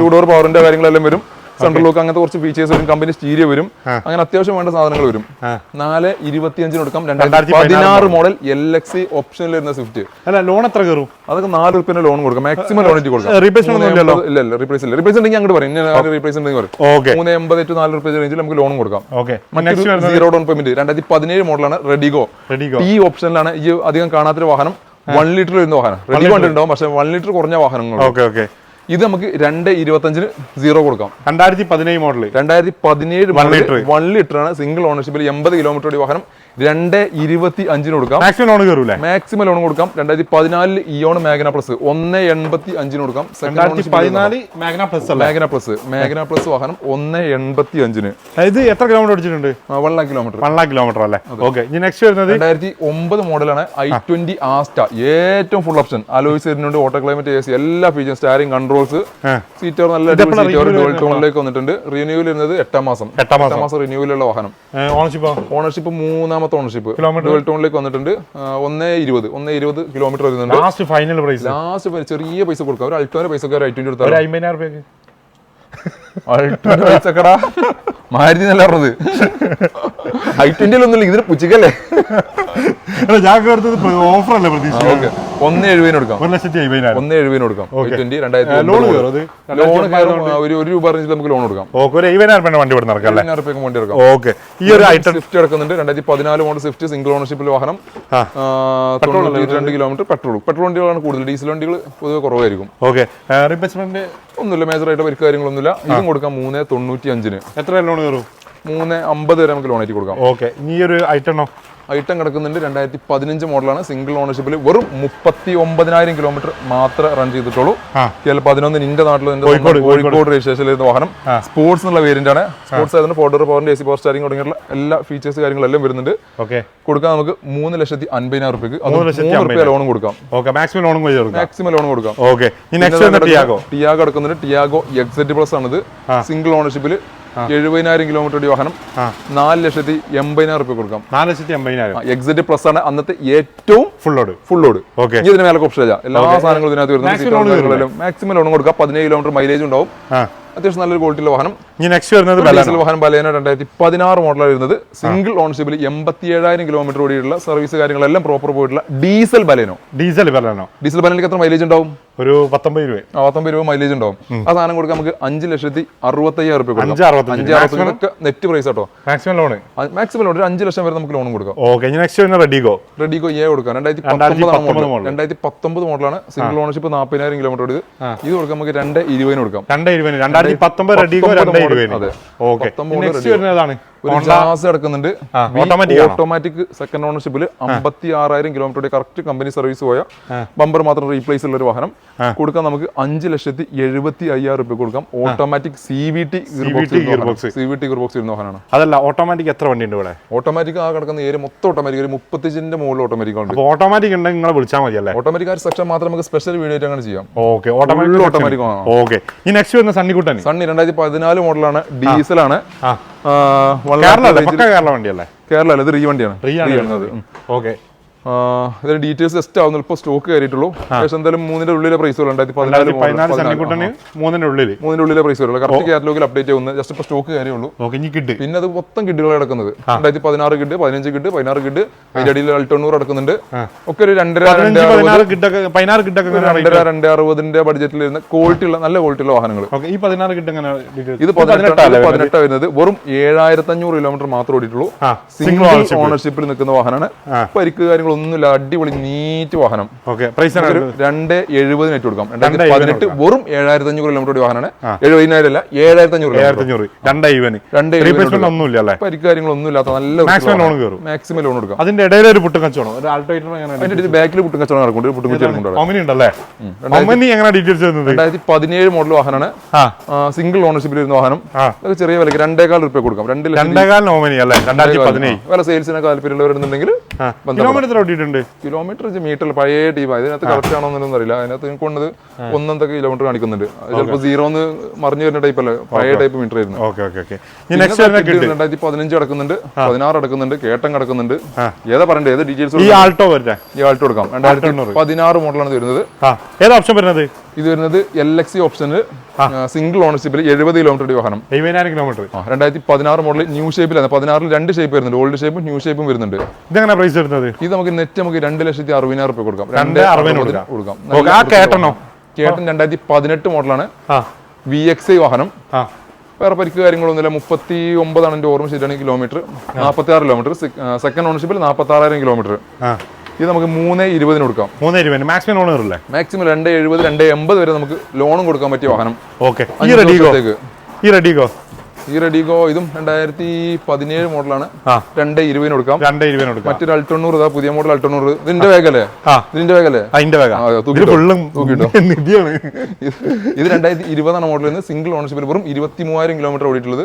Speaker 2: ടൂ ഡോർ പവറിന്റെ കാര്യങ്ങളെല്ലാം വരും. സെൻട്രൽ ലോക്ക് അങ്ങനത്തെ കുറച്ച് ഫീച്ചേഴ്സ് വരും കമ്പനി സ്റ്റീരിയ വരും. അങ്ങനെ അത്യാവശ്യം വേണ്ട സാധനങ്ങൾ വരും. നാല് ഇരുപത്തിയഞ്ചിന് കൊടുക്കാം. രണ്ടായിരത്തി പതിനാറ് മോഡൽ എൽ എക്സ് ഓപ്ഷനിൽ വരുന്ന സ്വിഫ്റ്റ്
Speaker 1: അല്ല ലോൺ എത്ര കയറും?
Speaker 2: അതൊക്കെ നാല് റുപ്യന്റെ ലോൺ കൊടുക്കാം. മാക്സിമം ലോൺ കൊടുക്കാം.
Speaker 1: റീപ്ലേസ്
Speaker 2: ഇല്ല ഇല്ല റീപ്ലേസ് ഇല്ല. റീപ്ലേസ് ഉണ്ടെങ്കിൽ അങ്ങോട്ട് പറയും. റീപ്ലേസ് ഉണ്ടെങ്കിൽ പറയും.
Speaker 1: ഓക്കെ.
Speaker 2: മൂന്ന് എൺപത് ടു നാല് റുപ്യ റേഞ്ചിൽ നമുക്ക് ലോൺ കൊടുക്കാം.
Speaker 1: ഓക്കെ. നെക്സ്റ്റ്
Speaker 2: മറ്റൊരു സീറോ ഡൗൺ പേയ്മെന്റ് രണ്ടായിരത്തി പതിനേഴ് മോഡലാണ് റെഡിഗോ
Speaker 1: റെഡിഗോ
Speaker 2: ഈ ഓപ്ഷനിലാണ് ഈ അധികം കാണാത്തൊരു വാഹനം. വൺ ലിറ്റർ വരുന്ന വാഹനം. റെഡി ഉണ്ടാവും പക്ഷെ വൺ ലിറ്റർ കുറഞ്ഞ വാഹനങ്ങൾ
Speaker 1: ഓക്കെ ഓക്കെ.
Speaker 2: ഇത് നമുക്ക് രണ്ട് ഇരുപത്തഞ്ചിന് സീറോ കൊടുക്കാം.
Speaker 1: രണ്ടായിരത്തി പതിനേഴ് മോഡൽ
Speaker 2: രണ്ടായിരത്തി പതിനേഴ്. വൺ ലിറ്റർ ആണ്. സിംഗിൾ ഓണർഷിപ്പിൽ എൺപത് കിലോമീറ്റർ വാഹനം രണ്ട് ഇരുപത്തി അഞ്ചിന് കൊടുക്കാം.
Speaker 1: മാക്സിമം ലോൺ കയറൂലേ?
Speaker 2: മാക്സിമം ലോൺ കൊടുക്കാം. രണ്ടായിരത്തി പതിനാലിൽ ഇയോൺ മാഗ്ന പ്ലസ് ഒന്ന് എൺപത്തി അഞ്ചിന് കൊടുക്കാം.
Speaker 1: രണ്ടായിരത്തി പതിനാല് Magna plus
Speaker 2: Magna plus Magna plus വാഹനം ഒന്ന് എൺപത്തി അഞ്ചിന്
Speaker 1: ഇത് എത്ര kilometre ഓടിച്ചിട്ടുണ്ട്?
Speaker 2: One lakh kilometre
Speaker 1: one lakh kilometre അല്ലേ? ഓക്കെ ഇനി നെക്സ്റ്റ് വരുന്നത്?
Speaker 2: രണ്ടായിരത്തി ഒമ്പത് മോഡലാണ് ഐ ട്വന്റി ആസ്റ്റ ഏറ്റവും ഫുൾ ഓപ്ഷൻ അലോയ് വരുന്നുണ്ട് ഓട്ടോ ക്ലൈമറ്റ് എ സി എല്ലാ ഫീച്ചേഴ്സ് സ്റ്റാരിങ് കൺട്രോൾസ്. സീറ്റർ നല്ല ടോണിലേക്ക് വന്നിട്ടുണ്ട്. റിന്യൂവൽ വരുന്നത് എട്ടാം മാസം.
Speaker 1: എട്ടാം മാസം.
Speaker 2: റിന്യൂവൽ റിന്യൂവലുള്ള വാഹനം.
Speaker 1: ഓണർഷിപ്പ്
Speaker 2: ഓണർഷിപ്പ് മൂന്നാമത്തെ ഓണർഷിപ്പ്
Speaker 1: കിലോമീറ്റർ
Speaker 2: ഡുവൽ ടോണിലേക്ക് വന്നിട്ടുണ്ട്. ഒന്നേ ഇരുപത് ഒന്നേ ഇരുപത് കിലോമീറ്റർ വരുന്നുണ്ട്.
Speaker 1: ലാസ്റ്റ് ഫൈനൽ പ്രൈസ്
Speaker 2: ലാസ്റ്റ് ചെറിയ പൈസ കൊടുക്കുക ഒരു അൾട്ടോന്റെ പൈസ ഒക്കെ
Speaker 1: ഒരു
Speaker 2: കൊടുത്താൽ
Speaker 1: അമ്പതിനായിരം രൂപയ്ക്ക്.
Speaker 2: അൾട്ടോന്റെ മാരുതി നല്ല പറഞ്ഞത്? ഐ ട്വന്റിയിലൊന്നുമില്ല ഇതിന് പുച്ചിക്കല്ലേ
Speaker 1: ഞാൻ കയറുന്നത് ഓഫർ അല്ല പ്രതീക്ഷ
Speaker 2: ഒന്ന് എഴുപതിന് കൊടുക്കാം.
Speaker 1: ഒരു ലക്ഷത്തി അമ്പതിനായിരം
Speaker 2: ഒന്ന് എഴുപതിന് കൊടുക്കാം. ട്വന്റി രണ്ടായിരത്തി
Speaker 1: ലോൺ കയറും
Speaker 2: ഒരു ഒരു രൂപ റേഞ്ചിൽ നമുക്ക് ലോൺ കൊടുക്കാം
Speaker 1: ഓക്കെ ഒരു എഴുപതിനായിരം രൂപ വണ്ടി ഇവിടെ നടക്കാം അല്ലേ?
Speaker 2: പതിനായിരം റുപ്യക്ക് വണ്ടി എടുക്കാം.
Speaker 1: ഓക്കെ ഈ ഒരു ഐറ്റം
Speaker 2: സ്വിഫ്റ്റ് എടുക്കുന്നുണ്ട്. രണ്ടായിരത്തി പതിനാല് മോഡൽ സ്വിഫ്റ്റ് സിംഗിൾ ഓണർഷിപ്പിൽ വാഹനം. രണ്ട് കിലോമീറ്റർ പെട്രോൾ പെട്രോൾ വണ്ടികളാണ് കൂടുതൽ. ഡീസൽ വണ്ടികൾ പൊതുവെ കുറവായിരിക്കും.
Speaker 1: ഓക്കെ റീപ്ലേസ്മെന്റ്
Speaker 2: ഒന്നുമില്ല. മേജർ ആയിട്ട് പരിക്ക് കാര്യങ്ങളൊന്നുമില്ല. ഇതും കൊടുക്കാം. മൂന്ന് തൊണ്ണൂറ്റി അഞ്ചിന്
Speaker 1: എത്ര ലോൺ കയറും?
Speaker 2: മൂന്ന് അമ്പത് വരെ നമുക്ക് ലോൺ ആയിട്ട് കൊടുക്കാം.
Speaker 1: ഓക്കെ ഈ ഒരു ഐറ്റണോ
Speaker 2: ഐറ്റം കിടക്കുന്നുണ്ട്. രണ്ടായിരത്തി പതിനഞ്ച് മോഡലാണ് സിംഗിൾ ഓണർഷിപ്പിൽ വെറും മുപ്പത്തി ഒമ്പതിനായിരം കിലോമീറ്റർ മാത്രമേ റൺ ചെയ്തിട്ടുള്ളൂ. കേരള പതിനൊന്ന് നിന്റെ നാട്ടിൽ
Speaker 1: കോഴിക്കോട്,
Speaker 2: രജിസ്ട്രേഷൻ രജിസ്ട്രേഷനിൽ വാഹനം സ്പോർട്സ് എന്നുള്ള വേരിയന്റ് ആണ്. സ്പോർട്സ് ആയതുകൊണ്ട് ഫോർഡർ പവറിന്റെ എ സി പവർ സ്റ്റാരിംഗ് തുടങ്ങിയുള്ള എല്ലാ ഫീച്ചേഴ്സ് കാര്യങ്ങളെല്ലാം വരുന്നുണ്ട്.
Speaker 1: ഓക്കെ
Speaker 2: കൊടുക്കാൻ നമുക്ക് മൂന്ന് ലക്ഷത്തി അൻപതിനായിരം റുപ്യക്ക്
Speaker 1: മൂന്ന്
Speaker 2: റുപ്യ ലോണും കൊടുക്കാം.
Speaker 1: ഓക്കെ മാക്സിമം ലോണും
Speaker 2: മാക്സിമം ലോൺ കൊടുക്കാം.
Speaker 1: ടിയാഗോ
Speaker 2: ടിയാഗോ കിടക്കുന്നുണ്ട്. ടിയാഗോ എക്സെറ്റ് പ്ലസ് ഇത് സിംഗിൾ ഓണർഷിപ്പിൽ എഴുപതിനായിരം കിലോമീറ്റർ വാഹനം. നാല് ലക്ഷത്തി എൺപതിനായിരം റുപ്യ കൊടുക്കാം.
Speaker 1: നാല് ലക്ഷത്തി എൺപതിനായിരം.
Speaker 2: എക്സിറ്റ് പ്ലസ് ആണ് അന്നത്തെ ഏറ്റവും
Speaker 1: full load
Speaker 2: full load
Speaker 1: okay
Speaker 2: ഇതിന് മേലെ ഓപ്ഷൻ എല്ലാ സാധനങ്ങളും ഇതിനകത്ത് വരുന്നത് മാക്സിമം ലോൺ കൊടുക്കാം. പതിനേഴ് കിലോമീറ്റർ മൈലേജ് ഉണ്ടാവും. അത്യാവശ്യം നല്ലൊരു ക്വാളിറ്റിയുള്ള വാഹനം.
Speaker 1: ഇനി നെക്സ്റ്റ് വരുന്നത്
Speaker 2: ഡീസൽ വാഹനം ബലേന രണ്ടായിരത്തി പതിനാറ് മോഡലാണ് വരുന്നത് സിംഗിൾ ഓൺഷിപ്പിൽ എൺപത്തി ഏഴായിരം കിലോമീറ്റർ ഓടിയിട്ടുള്ള സർവീസ് കാര്യങ്ങളെല്ലാം പ്രോപ്പർ പോയിട്ടുള്ള diesel Baleno
Speaker 1: diesel Baleno
Speaker 2: diesel ബലേനക്ക് എത്ര മൈലേജ് ഉണ്ടാവും?
Speaker 1: ഒരു പത്തൊമ്പത് രൂപ
Speaker 2: പത്തൊമ്പത് രൂപ മൈലേജ് ഉണ്ടാവും. ആ സാധനം കൊടുക്കാൻ നമുക്ക് അഞ്ച് ലക്ഷത്തി അറുപത്തയ്യായിരം അറുപത്തഞ്ചൊക്കെ നെറ്റ് പ്രൈസ് കേട്ടോ
Speaker 1: മാക്സിമം ലോൺ
Speaker 2: മാക്സിമം ലോൺ ഒരു അഞ്ച് ലക്ഷം വരെ നമുക്ക് ലോൺ കൊടുക്കാം.
Speaker 1: Okay next RediGo
Speaker 2: RediGo A കൊടുക്കാം. രണ്ടായിരത്തി
Speaker 1: പത്തൊമ്പത്
Speaker 2: മോഡലാണ് സിംഗിൾ ഓണർഷിപ്പ് നാൽപ്പതിനായിരം കിലോമീറ്റർ ഇത് കൊടുക്കാം നമുക്ക് രണ്ട് ഇരുപതിന് കൊടുക്കാം.
Speaker 1: രണ്ട് ഇരുപതിന്. പത്തൊമ്പത് റെഡിഗോ രണ്ട്
Speaker 2: പത്തൊമ്പത്
Speaker 1: ഇരുപതിന്.
Speaker 2: അതെ.
Speaker 1: ഓക്കെ. നെക്സ്റ്റ് വരുന്നതാണ്
Speaker 2: കിടക്കുന്നുണ്ട്? ഓട്ടോമാറ്റിക് സെക്കൻഡ് ഓണർഷിപ്പിൽ അമ്പത്തി ആറായിരം കിലോമീറ്റർ കറക്റ്റ് കമ്പനി സർവീസ് പോയ ബമ്പർ മാത്രം റീപ്ലേസ് ഉള്ള ഒരു വാഹനം കൊടുക്കാൻ നമുക്ക് അഞ്ച് ലക്ഷത്തി എഴുപത്തി അയ്യായിരം രൂപ കൊടുക്കാം. Automatic C V T. C V T gearbox ഇരുന്ന വാഹനമാണ്.
Speaker 1: അതല്ല ഓട്ടോമാറ്റിക് എത്ര വണ്ടി ഉണ്ട് ഇവിടെ?
Speaker 2: ഓട്ടോമാറ്റിക് ആ കിടക്കുന്ന ഏരിയ മൊത്തം ഓട്ടോമാറ്റിക് ഒരു മുപ്പത്തിയഞ്ചിന്റെ മുകളിൽ ഓട്ടോമാറ്റിക് ഉണ്ട്.
Speaker 1: ഓട്ടോമാറ്റിക് ഉണ്ടെങ്കിൽ നിങ്ങളെ വിളിച്ചാൽ മതി അല്ലേ
Speaker 2: ഓട്ടോമാറ്റിക് ആ സെക്ഷൻ മാത്രം നമുക്ക് സ്പെഷ്യൽ വീഡിയോ ആയിട്ട് അങ്ങനെ ചെയ്യാം.
Speaker 1: Okay automatic
Speaker 2: automatic.
Speaker 1: ഓക്കെ ഈ നെക്സ്റ്റ് വരുന്ന സണ്ണിക്കുട്ടൻ.
Speaker 2: സണ്ണി രണ്ടായിരത്തി പതിനാല് മോഡലാണ് ഡീസലാണ്
Speaker 1: ആ. കേരള കേരള വണ്ടിയല്ലേ?
Speaker 2: കേരള അല്ല ഇത് റീ വണ്ടിയാണ്.
Speaker 1: റീ ആണ്. ഓക്കെ.
Speaker 2: ഇതിന്റെ ഡീറ്റെയിൽസ് ജസ്റ്റ് ആവുന്നു. ഇപ്പോൾ സ്റ്റോക്ക് കയറിയിട്ടുള്ളൂ. പക്ഷേ എന്തായാലും മൂന്നിന്റെ ഉള്ളിലെ പ്രൈസ്
Speaker 1: മൂന്നിന്റെ ഉള്ളിൽ.
Speaker 2: മൂന്നിന്റെ ഉള്ളിലെ പ്രൈസ് വരുള്ളൂ. കറക്റ്റ് കാറ്റലോഗിൽ അപ്ഡേറ്റ് ചെയ്യുന്നത് ജസ്റ്റ് ഇപ്പോൾ സ്റ്റോക്ക് കയറിയുള്ളൂ.
Speaker 1: കിഡ്
Speaker 2: പിന്നെ അത് മൊത്തം കിഡുകൾ കിടക്കുന്നത്. രണ്ടായിരത്തി പതിനാറ് കിഡ് പതിനഞ്ച് കിഡ് പതിനാറ് കിഡ്. അതിന്റെ അടിയിൽ അൾട്ടണ്ണൂറ് കിടക്കുന്നുണ്ട്. ഒക്കെ ഒരു രണ്ടര രണ്ടര രണ്ട് അറുപതിന്റെ ബഡ്ജറ്റിൽ വരുന്ന ക്വാളിറ്റി ഉള്ള നല്ല ക്വാളിറ്റി ഉള്ള വാഹനങ്ങൾ
Speaker 1: ഈ പതിനാറ് കിഡ്
Speaker 2: ഇത് പതിനെട്ടാണ് പതിനെട്ടാ വരുന്നത്? വെറും ഏഴായിരത്തി അഞ്ഞൂറ് കിലോമീറ്റർ മാത്രം ഓടിയിട്ടുള്ളൂ. സിംഗിൾ ഓണർഷിപ്പിൽ നിൽക്കുന്ന വാഹനമാണ്. പരിക്ക് കാര്യങ്ങളൊന്നുമില്ല അടിപൊളി നീറ്റ് വാഹനം.
Speaker 1: ഓക്കെ പ്രൈസ്
Speaker 2: രണ്ട് എഴുപതിന് ഏറ്റു കൊടുക്കാം. രണ്ടായിരത്തി പതിനെട്ട് വെറും ഏഴായിരത്തി അഞ്ഞൂറ് കിലോമീറ്റർ വാഹനമാണ്. എഴുപതിനായിരം അല്ല ഏഴായിരത്തി അഞ്ഞൂറ്
Speaker 1: രണ്ട് ഒന്നുമില്ല
Speaker 2: പരിക്ക് കാര്യങ്ങളൊന്നും ഇല്ലാത്ത നല്ല
Speaker 1: മാക്സിമം ലോൺ കയറും.
Speaker 2: മാക്സിമം ലോൺ കൊടുക്കാം.
Speaker 1: അതിന്റെ ഇടയിൽ ഒരു പുട്ടും കച്ചവടം
Speaker 2: അതിന്റെ ബാക്കിൽ പുട്ടും കച്ചവടം നടക്കുന്നുണ്ട് പുട്ടും
Speaker 1: വരുന്നത്?
Speaker 2: രണ്ടായിരത്തി പതിനേഴ് മോഡൽ വാഹനമാണ്. സിംഗിൾ ഓണർഷിപ്പിൽ വരുന്ന വാഹനം. ചെറിയ വിലക്ക് രണ്ടേകാൽ റുപ്യ കൊടുക്കാം. രണ്ട്
Speaker 1: രണ്ടേകാൽ നോമിനി അല്ലേ? രണ്ടായിരത്തി പതിനേഴ്.
Speaker 2: വില സെയിൽസിനൊക്കെ താല്പര്യമുള്ളവരുണ്ടെങ്കിൽ
Speaker 1: കിലോമീറ്റർ ഓടിയിട്ടുണ്ട്.
Speaker 2: കിലോമീറ്റർ മീറ്റർ പഴയ ടീം അതിനകത്ത് കറക്റ്റ് ആണോ എന്നൊന്നും അറിയില്ല. അതിനകത്ത് കൊണ്ടത് ഒന്നത്തെ കിലോമീറ്റർ കാണിക്കുന്നുണ്ട്. ചിലപ്പോൾ സീറോ എന്ന് മറിഞ്ഞു വരുന്ന ടൈപ്പ് അല്ലേ? പഴയ ടൈപ്പ് മീറ്റർ ആയിരുന്നു. രണ്ടായിരത്തി പതിനഞ്ച് കിടക്കുന്നുണ്ട്. പതിനാറ് കിടക്കുന്നുണ്ട് കേട്ടം കിടക്കുന്നുണ്ട്. ഏതാ പറയണ്ടേ? ഏത് ഡീറ്റെയിൽസ്
Speaker 1: ഈ ആൾട്ടോ വരുന്നത്
Speaker 2: ഈ ആൾട്ടോ എടുക്കാം രണ്ടായിരത്തി പതിനാറ് മോഡലാണ് വരുന്നത്.
Speaker 1: ഏതാ ഓപ്ഷൻ വരുന്നത്?
Speaker 2: ഇത് വരുന്നത് L X I C option single ഓണർഷിപ്പിൽ എഴുപത് കിലോമീറ്റർ വാഹനം.
Speaker 1: എഴുപതിനായിരം കിലോമീറ്റർ
Speaker 2: ആ, രണ്ടായിരത്തി പതിനാറ് മോഡൽ ന്യൂ ഷേപ്പിലാണ് പതിനാറിൽ രണ്ട് ഷേപ്പ് വരുന്നുണ്ട്. ഓൾഡ് ഷേപ്പും ന്യൂ ഷേപ്പും വരുന്നുണ്ട്.
Speaker 1: ഇതെങ്ങനെ പ്രൈസ് വരുന്നത്?
Speaker 2: ഇത് നമുക്ക് നെറ്റ് നമുക്ക് രണ്ട് ലക്ഷത്തി അറുപതിനായിരം റുപ്യ കൊടുക്കാം.
Speaker 1: രണ്ട്
Speaker 2: കൊടുക്കാം.
Speaker 1: കേട്ടണോ?
Speaker 2: കേട്ടൻ രണ്ടായിരത്തി പതിനെട്ട് മോഡലാണ് വി എക്സ് ഐ വാഹനം. വേറെ പരിക്ക് കാര്യങ്ങളൊന്നുമില്ല. മുപ്പത്തി ഒമ്പതാണ് എന്റെ ഓർമ്മ ശരിയാണ് കിലോമീറ്റർ നാൽപ്പത്തി ആറ് കിലോമീറ്റർ സെക്കൻഡ് ഓണർഷിപ്പിൽ നാൽപ്പത്തി ആറായിരം കിലോമീറ്റർ ഇത് നമുക്ക് മൂന്ന് ഇരുപതിന് കൊടുക്കാം.
Speaker 1: മൂന്ന് ഇരുപതിന്. മാക്സിമം ലോൺ കയറില്ലേ
Speaker 2: മാക്സിമം രണ്ട് എഴുപത് രണ്ട് എൺപത് വരെ നമുക്ക് ലോണും കൊടുക്കാൻ പറ്റിയ വാഹനം.
Speaker 1: ഓക്കെ ഈ
Speaker 2: റെഡി
Speaker 1: റെഡിഗോ. ഈ റെഡിഗോ
Speaker 2: ഈ റെഡിഗോ ഇതും രണ്ടായിരത്തി പതിനേഴ് മോഡലാണ്. രണ്ട് ഇരുപതിന് കൊടുക്കാം.
Speaker 1: രണ്ട് ഇരുപതിന് കൊടുക്കാം.
Speaker 2: മറ്റൊരു അൾട്ടണ്ണൂറ് ഇതാ പുതിയ മോഡൽ അൾട്ടണ്ണൂറ് ഇതിന്റെ വേഗല്ലേ? ഇതിന്റെ വേഗല്ലേ?
Speaker 1: അതിന്റെ? നിധിയാണ്.
Speaker 2: ഇത് രണ്ടായിരത്തി ഇരുപതാണ് മോഡൽ നിന്ന് സിംഗിൾ ഓണർഷിപ്പിൽ വെറും ഇരുപത്തി മൂവായിരം കിലോമീറ്റർ ഓടിയിട്ടുള്ളത്.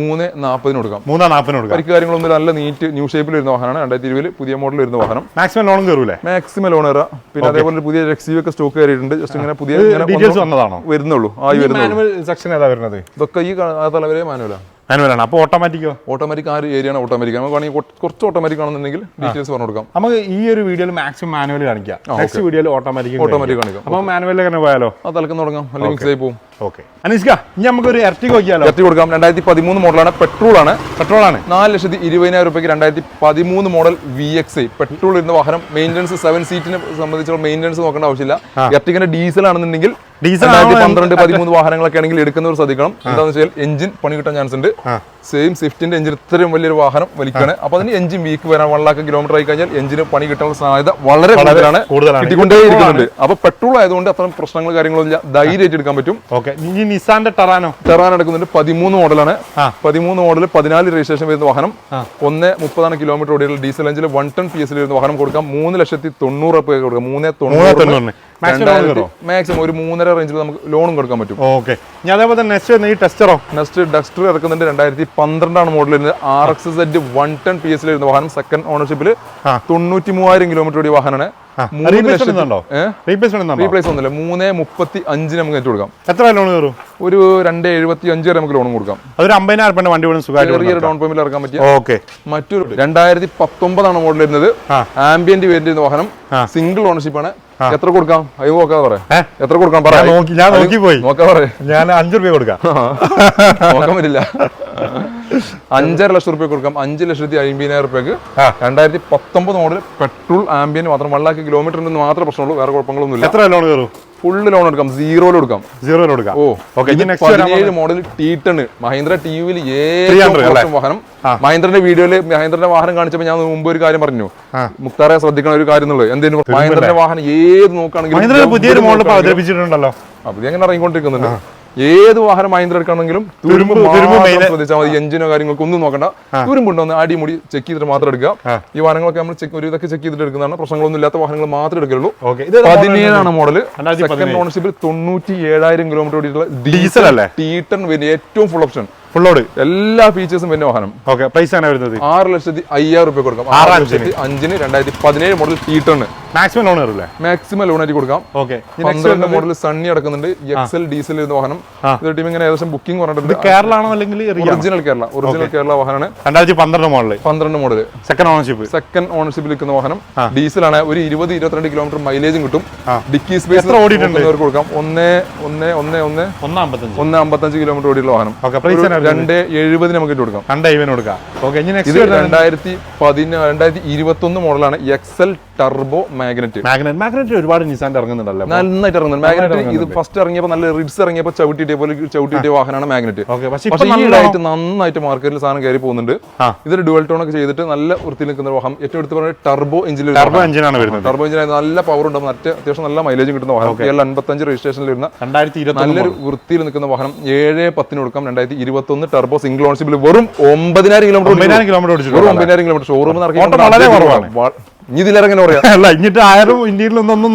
Speaker 2: മൂന്ന് നാൽപ്പതിന് കൊടുക്കാം.
Speaker 1: മൂന്ന് നാൽപ്പതിന് കൊടുക്കാം.
Speaker 2: ഒരു കാര്യങ്ങളൊന്നും നല്ല നീറ്റ് ന്യൂ ഷേപ്പിൽ വരുന്ന വാഹനമാണ്. രണ്ടായിരത്തി ഇരുപതിൽ പുതിയ മോഡൽ വരുന്ന വാഹനം.
Speaker 1: മാക്സിമം ലോൺ കയറൂലേ
Speaker 2: മാക്സിമം ലോൺ കയറാം പിന്നെ അതേപോലെ പുതിയ എക്സീവ് ഒക്കെ സ്റ്റോക്ക് കയറിയിട്ടുണ്ട്. ജസ്റ്റ് ഇങ്ങനെ പുതിയ
Speaker 1: ഡീറ്റെയിൽസ് വന്നതാണോ?
Speaker 2: വരുന്നുള്ളൂ. ആയി വരുന്നുള്ളൂ.
Speaker 1: സെക്ഷൻ ഏതാ വരുന്നത്?
Speaker 2: ഇതൊക്കെ ഈ തലവരെ മാനുവൽ തലവരെ മാനുവലാണ്
Speaker 1: മാനുവലാണ്. അപ്പോൾ ഓട്ടോമാറ്റിക്കോ
Speaker 2: ഓട്ടോമാറ്റിക് ആ ഒരു ഏരിയ ആണ് ഓട്ടോമാറ്റിക് നമുക്ക് വേണമെങ്കിൽ കുറച്ച് ഓട്ടോമാറ്റിക് ആണെന്നുണ്ടെങ്കിൽ ഡീറ്റെയിൽസ് പറഞ്ഞു കൊടുക്കാം.
Speaker 1: നമുക്ക് ഈ ഒരു വീഡിയോയിൽ മാക്സിമം മാനുവൽ കാണിക്കാം. നെക്സ്റ്റ് വീഡിയോയിൽ ഓട്ടോമാറ്റിക്
Speaker 2: ഓട്ടോമാറ്റിക് കാണിക്കാം.
Speaker 1: അപ്പോൾ മാനുവലിൽ തന്നെ പോയാലോ?
Speaker 2: ആ തലക്കം തുടങ്ങാം. അല്ലെങ്കിൽ മിക്സ് ആയി പോകും
Speaker 1: ഓക്കെ അനീഷ്ക ഇനി നമുക്ക് ഒരു എർട്ടിക് നോക്കിയാലോ?
Speaker 2: എത്തി കൊടുക്കാം. രണ്ടായിരത്തി പതിമൂന്ന് മോഡലാണ് പെട്രോൾ ആണ്.
Speaker 1: പെട്രോൾ ആണ്.
Speaker 2: നാല് ലക്ഷത്തി ഇരുപതിനായിരം രൂപയ്ക്ക് രണ്ടായിരത്തി പതിമൂന്ന് മോഡൽ വി എക്സ് പെട്രോൾ ഇരുന്ന വാഹനം മെയിന്റനൻസ് സെവൻ സീറ്റിനെ സംബന്ധിച്ചുള്ള മെയിന്റനൻസ് നോക്കേണ്ട ആവശ്യമില്ല. എർട്ടിക്കിന്റെ ഡീസൽ ആണെന്നുണ്ടെങ്കിൽ രണ്ടായിരത്തി പന്ത്രണ്ട് പതിമൂന്ന് വാഹനങ്ങളൊക്കെ ആണെങ്കിൽ എടുക്കുന്നവർ ശ്രദ്ധിക്കണം. എന്താണെന്ന് വെച്ചാൽ എഞ്ചിൻ പണി കിട്ടാൻ ചാൻസ് ഉണ്ട് സെയിം സ്വിഫ്റ്റിന്റെ എഞ്ചിൻ ഇത്രയും വലിയൊരു വാഹനം വലിക്കുകയാണ് അപ്പൊ അതിന് എഞ്ചിൻ വീക്ക് വരാൻ വൺ ലാക്ക് കിലോമീറ്റർ ആയി കഴിഞ്ഞാൽ എഞ്ചിന് പണി കിട്ടാനുള്ള സാധ്യത വളരെ കൂടുതലാണ്. കിട്ടിക്കൊണ്ടേ ഇരിക്കുന്നുണ്ട് അപ്പൊ പെട്രോൾ ആയതുകൊണ്ട് അത്തരം പ്രശ്നങ്ങൾ കാര്യങ്ങളൊന്നും ഇല്ല. ധൈര്യമായിട്ട് എടുക്കാൻ പറ്റും.
Speaker 1: ഓക്കെ ഈ നിസാന്റെ ടെറാനോ
Speaker 2: ടെറാൻ എടുക്കുന്നുണ്ട്. പതിമൂന്ന് മോഡലാണ്. പതിമൂന്ന് മോഡൽ പതിനാല് രജിസ്ട്രേഷൻ വരുന്ന വാഹനം. ഒന്ന് മുപ്പതാണ് കിലോമീറ്റർ ഓടിയുള്ള ഡീസൽ എഞ്ചിൽ വൺ ടൺ പി എസ് വരുന്ന വാഹനം കൊടുക്കാം. മൂന്ന് ലക്ഷത്തി തൊണ്ണൂറ് രൂപ കൊടുക്കാം. മൂന്ന് തൊണ്ണൂറ്
Speaker 1: മാക്സിമം
Speaker 2: ഒരു മൂന്നര റേഞ്ചിൽ നമുക്ക് ലോണും കൊടുക്കാൻ പറ്റും.
Speaker 1: ഓക്കെ ഇനി അതേപോലെ തന്നെ നെക്സ്റ്റ് ഈ ടെസ്റ്ററോ
Speaker 2: നെക്സ്റ്റ് ഡസ്റ്റർ ഇറക്കുന്നുണ്ട് രണ്ടായിരത്തി പന്ത്രണ്ടാണ് മോഡൽ വരുന്നത്. R X Z one ten P S വരുന്ന വാഹനം. സെക്കൻഡ് ഓണർഷിപ്പിൽ. തൊണ്ണൂറ്റി മൂവായിരം കിലോമീറ്റർ ഓടിയ വാഹനമാണ്. റീപ്ലേസ് ഒന്നുമില്ല മൂന്ന് മുപ്പത്തി അഞ്ചിന് നമുക്ക് ഏറ്റു കൊടുക്കാം.
Speaker 1: എത്ര ലോൺ കയറും?
Speaker 2: ഒരു രണ്ട് എഴുപത്തി അഞ്ച് വരെ നമുക്ക് ലോണും കൊടുക്കാം.
Speaker 1: അതൊരു അമ്പതിനായിരം രൂപ വണ്ടി
Speaker 2: ചെറിയൊരു ഡൗൺ പേയ്മെന്റ് ഇറക്കാൻ പറ്റിയ
Speaker 1: ഓക്കെ
Speaker 2: മറ്റൊരു രണ്ടായിരത്തി പത്തൊമ്പതാണ് മോഡൽ വരുന്നത്. ആംബിയന്റ് വേരിയന്റ് വാഹനം. സിംഗിൾ ഓണർഷിപ്പ് ആണ്. എത്ര കൊടുക്കാം? അയ്യോ നോക്കാതെ പറയാം എത്ര കൊടുക്കാം? പറയാം
Speaker 1: ഞാൻ നോക്കി ഞാൻ നോക്കി പോയി
Speaker 2: നോക്കാ പറയാം
Speaker 1: ഞാൻ അഞ്ചു രൂപ കൊടുക്കാം.
Speaker 2: നോക്കാൻ പറ്റില്ല. അഞ്ചര ലക്ഷം റുപ്യ കൊടുക്കാം. അഞ്ച് ലക്ഷത്തി അമ്പതിനായിരം റുപ്യക്ക്. രണ്ടായിരത്തി പത്തൊമ്പത് മോഡൽ പെട്രോൾ ആംബിയൻ മാത്രം വൺ ലാക്ക് കിലോമീറ്റർ ഉണ്ടെന്ന് മാത്രമേ പ്രശ്നമുള്ളൂ. വേറെ കുഴപ്പങ്ങളൊന്നുമില്ല.
Speaker 1: എത്ര ലോൺ കയറും?
Speaker 2: ഫുള്ള് ലോൺ എടുക്കാം. സീറോയിൽ കൊടുക്കാം
Speaker 1: സീറോയിൽ കൊടുക്കാം
Speaker 2: ഓ.
Speaker 1: ഓക്കെ
Speaker 2: പതിനേഴ് മോഡൽ ടീട്ടണ് മഹീന്ദ്ര ടി വിയിൽ
Speaker 1: 300
Speaker 2: ഏറ്റവും വാഹനം. മഹീന്ദ്രന്റെ വീഡിയോയിൽ മഹീന്ദ്രന്റെ വാഹനം കാണിച്ചപ്പോൾ ഞാൻ മുമ്പ് ഒരു കാര്യം പറഞ്ഞു. മുക്താറെ ശ്രദ്ധിക്കണ ഒരു കാര്യം എന്നുള്ളത്. എന്തെങ്കിലും മഹീന്ദ്രന്റെ വാഹനം ഏത് നോക്കുകയാണെങ്കിലും
Speaker 1: മഹീന്ദ്ര പുതിയൊരു മോഡൽ അവതരിപ്പിച്ചിട്ടുണ്ടല്ലോ.
Speaker 2: അപ്പൊ ഇത് എങ്ങനെ ഇറങ്ങിക്കൊണ്ടിരിക്കുന്നുണ്ട് ഏത് വാഹനം മഹീന്ദ്ര എടുക്കണമെങ്കിലും തുരുമ്പ് ശ്രദ്ധിച്ചാൽ മതി. എഞ്ചിനോ കാര്യങ്ങളൊക്കെ ഒന്നും നോക്കണ്ട. തുരുമ്പുണ്ടോന്ന് അടിമുടി ചെക്ക് ചെയ്തിട്ട് മാത്രം എടുക്കുക. ഈ വാഹനങ്ങളൊക്കെ നമ്മൾ ചെക്ക് ഒരു ഇതൊക്കെ ചെക്ക് ചെയ്തിട്ട് എടുക്കുന്നതാണ്. പ്രശ്നങ്ങളൊന്നും ഇല്ലാത്ത വാഹനങ്ങൾ മാത്രമേ എടുക്കുള്ളൂ പതിനേഴാണ് മോഡൽ സെക്കൻഡ് ഓണർഷിപ്പിൽ തൊണ്ണൂറ്റി ഏഴായിരം കിലോമീറ്റർ ഓടിയിട്ടുള്ള
Speaker 1: ഡീസൽ അല്ലേ?
Speaker 2: ടീട്ടൺ ഏറ്റവും ഫുൾ ഓപ്ഷൻ
Speaker 1: ഫുൾ ലോഡ്
Speaker 2: എല്ലാ ഫീച്ചേഴ്സും പിന്നെ വാഹനം.
Speaker 1: ഓക്കെ പ്രൈസ് ആണ് വരുന്നത്.
Speaker 2: ആറ് ലക്ഷത്തി അയ്യായിരം റുപ്യ കൊടുക്കാം.
Speaker 1: ആറ്
Speaker 2: ലക്ഷത്തി അഞ്ചിന് രണ്ടായിരത്തി പതിനേഴ് മോഡൽ ടീട്ടൺ
Speaker 1: മാക്സിമം ലോൺ വരില്ലേ?
Speaker 2: മാക്സിമം ലോൺ ആയിട്ട് കൊടുക്കാം.
Speaker 1: ഓക്കെ
Speaker 2: പന്ത്രണ്ട് മോഡൽ സണ്ണി അടക്കുന്നുണ്ട്. എക്സൽ ഡീസൽ വരുന്ന വാഹനം. ഇത് ടീം ഇങ്ങനെ ഏകദേശം ബുക്കിംഗ് പറഞ്ഞിട്ടുണ്ട്.
Speaker 1: കേരള ആണോ അല്ലെങ്കിൽ
Speaker 2: ഒറിജിനൽ കേരള. ഒറിജിനൽ കേരള വാഹനമാണ്.
Speaker 1: രണ്ടായിരത്തി പന്ത്രണ്ട് മോഡൽ
Speaker 2: പന്ത്രണ്ട് മോഡൽ
Speaker 1: സെക്കൻഡ് ഓണർഷിപ്പ്
Speaker 2: സെക്കൻഡ് ഓണർഷിപ്പിൽ നിൽക്കുന്ന വാഹനം. ഡീസലാണ് ഒരു ഇരുപത് ഇരുപത്തിരണ്ട് കിലോമീറ്റർ മൈലേജും കിട്ടും. ഡിക്കി സ്പേസ്
Speaker 1: ഓടിയിട്ടുണ്ട്?
Speaker 2: കൊടുക്കാം. ഒന്ന് ഒന്ന് ഒന്ന് ഒന്ന്
Speaker 1: ഒന്നാം അമ്പത്തഞ്ച്.
Speaker 2: ഒന്ന് അമ്പത്തഞ്ച് കിലോമീറ്റർ ഓടിയുള്ള വാഹനം.
Speaker 1: ഓക്കെ പ്രൈസ് ആണ്
Speaker 2: രണ്ട് എഴുപതിന് നമുക്ക് ഇട്ട് കൊടുക്കാം.
Speaker 1: രണ്ട് ഐവന് കൊടുക്കാം. ഓക്കെ
Speaker 2: ഇത് രണ്ടായിരത്തി പതിന രണ്ടായിരത്തി ഇരുപത്തി ഒന്ന് മോഡലാണ് XL turbo Magnite
Speaker 1: Magnite Magnite ഒരുപാട് നിസാൻ ഇറങ്ങുന്നുണ്ടല്ലോ
Speaker 2: നന്നായിട്ട് ഇറങ്ങുന്നുണ്ട്. മാഗ്നറ്റ് ഇത് ഫസ്റ്റ് ഇറങ്ങിയപ്പോൾ നല്ല റിഡ്സ് ഇറങ്ങിയപ്പോൾ ചവിട്ടിയിട്ടേ പോലെ ചവിട്ടിയിട്ടേ വാഹനമാണ് മാഗ്നറ്റ്
Speaker 1: ഓക്കെ പക്ഷെ
Speaker 2: പക്ഷേ
Speaker 1: ഇപ്പൊ
Speaker 2: ഈ
Speaker 1: നല്ല
Speaker 2: ഇടായിട്ട് നന്നായിട്ട് മാർക്കറ്റിൽ സാധനം കയറി പോകുന്നുണ്ട്. ഇതൊരു ഡുവൽ ടോൺ ഒക്കെ ചെയ്തിട്ട് നല്ല വൃത്തിയിൽ നിൽക്കുന്ന വാഹനം. ഏറ്റവും എടുത്ത് പറഞ്ഞാൽ ടർബോ എഞ്ചിൻ
Speaker 1: ടർബോ എഞ്ചിനാണ് വരുന്നത്.
Speaker 2: ടർബോ എഞ്ചിൻ നല്ല പവർ ഉണ്ടാവും മറ്റ് അത്യാവശ്യം നല്ല മൈലേജ് കിട്ടുന്ന വാഹനം. എൽ അൻപത്തഞ്ച് രജിസ്ട്രേഷനിൽ വരുന്ന
Speaker 1: രണ്ടായിരത്തി ഇരുപത്തി
Speaker 2: നല്ലൊരു വൃത്തിയിൽ നിൽക്കുന്ന വാഹനം. ഏഴ് പത്തിന് കൊടുക്കാം. രണ്ടായിരത്തി ഇരുപത്തി ഒന്ന് ടർബോ സിംഗിൾ ഓൺഷിപ്പിൽ വെറും ഒമ്പതിനായിരം കിലോമീറ്റർ
Speaker 1: കിലോമീറ്റർ
Speaker 2: വെറും ഒമ്പതിനായിരം കിലോമീറ്റർ ഷോറൂം
Speaker 1: ഓട്ടം വളരെ കുറവാണ്.
Speaker 2: ഇനി ഇതിലിറങ്ങനെ പറയാം.
Speaker 1: അല്ല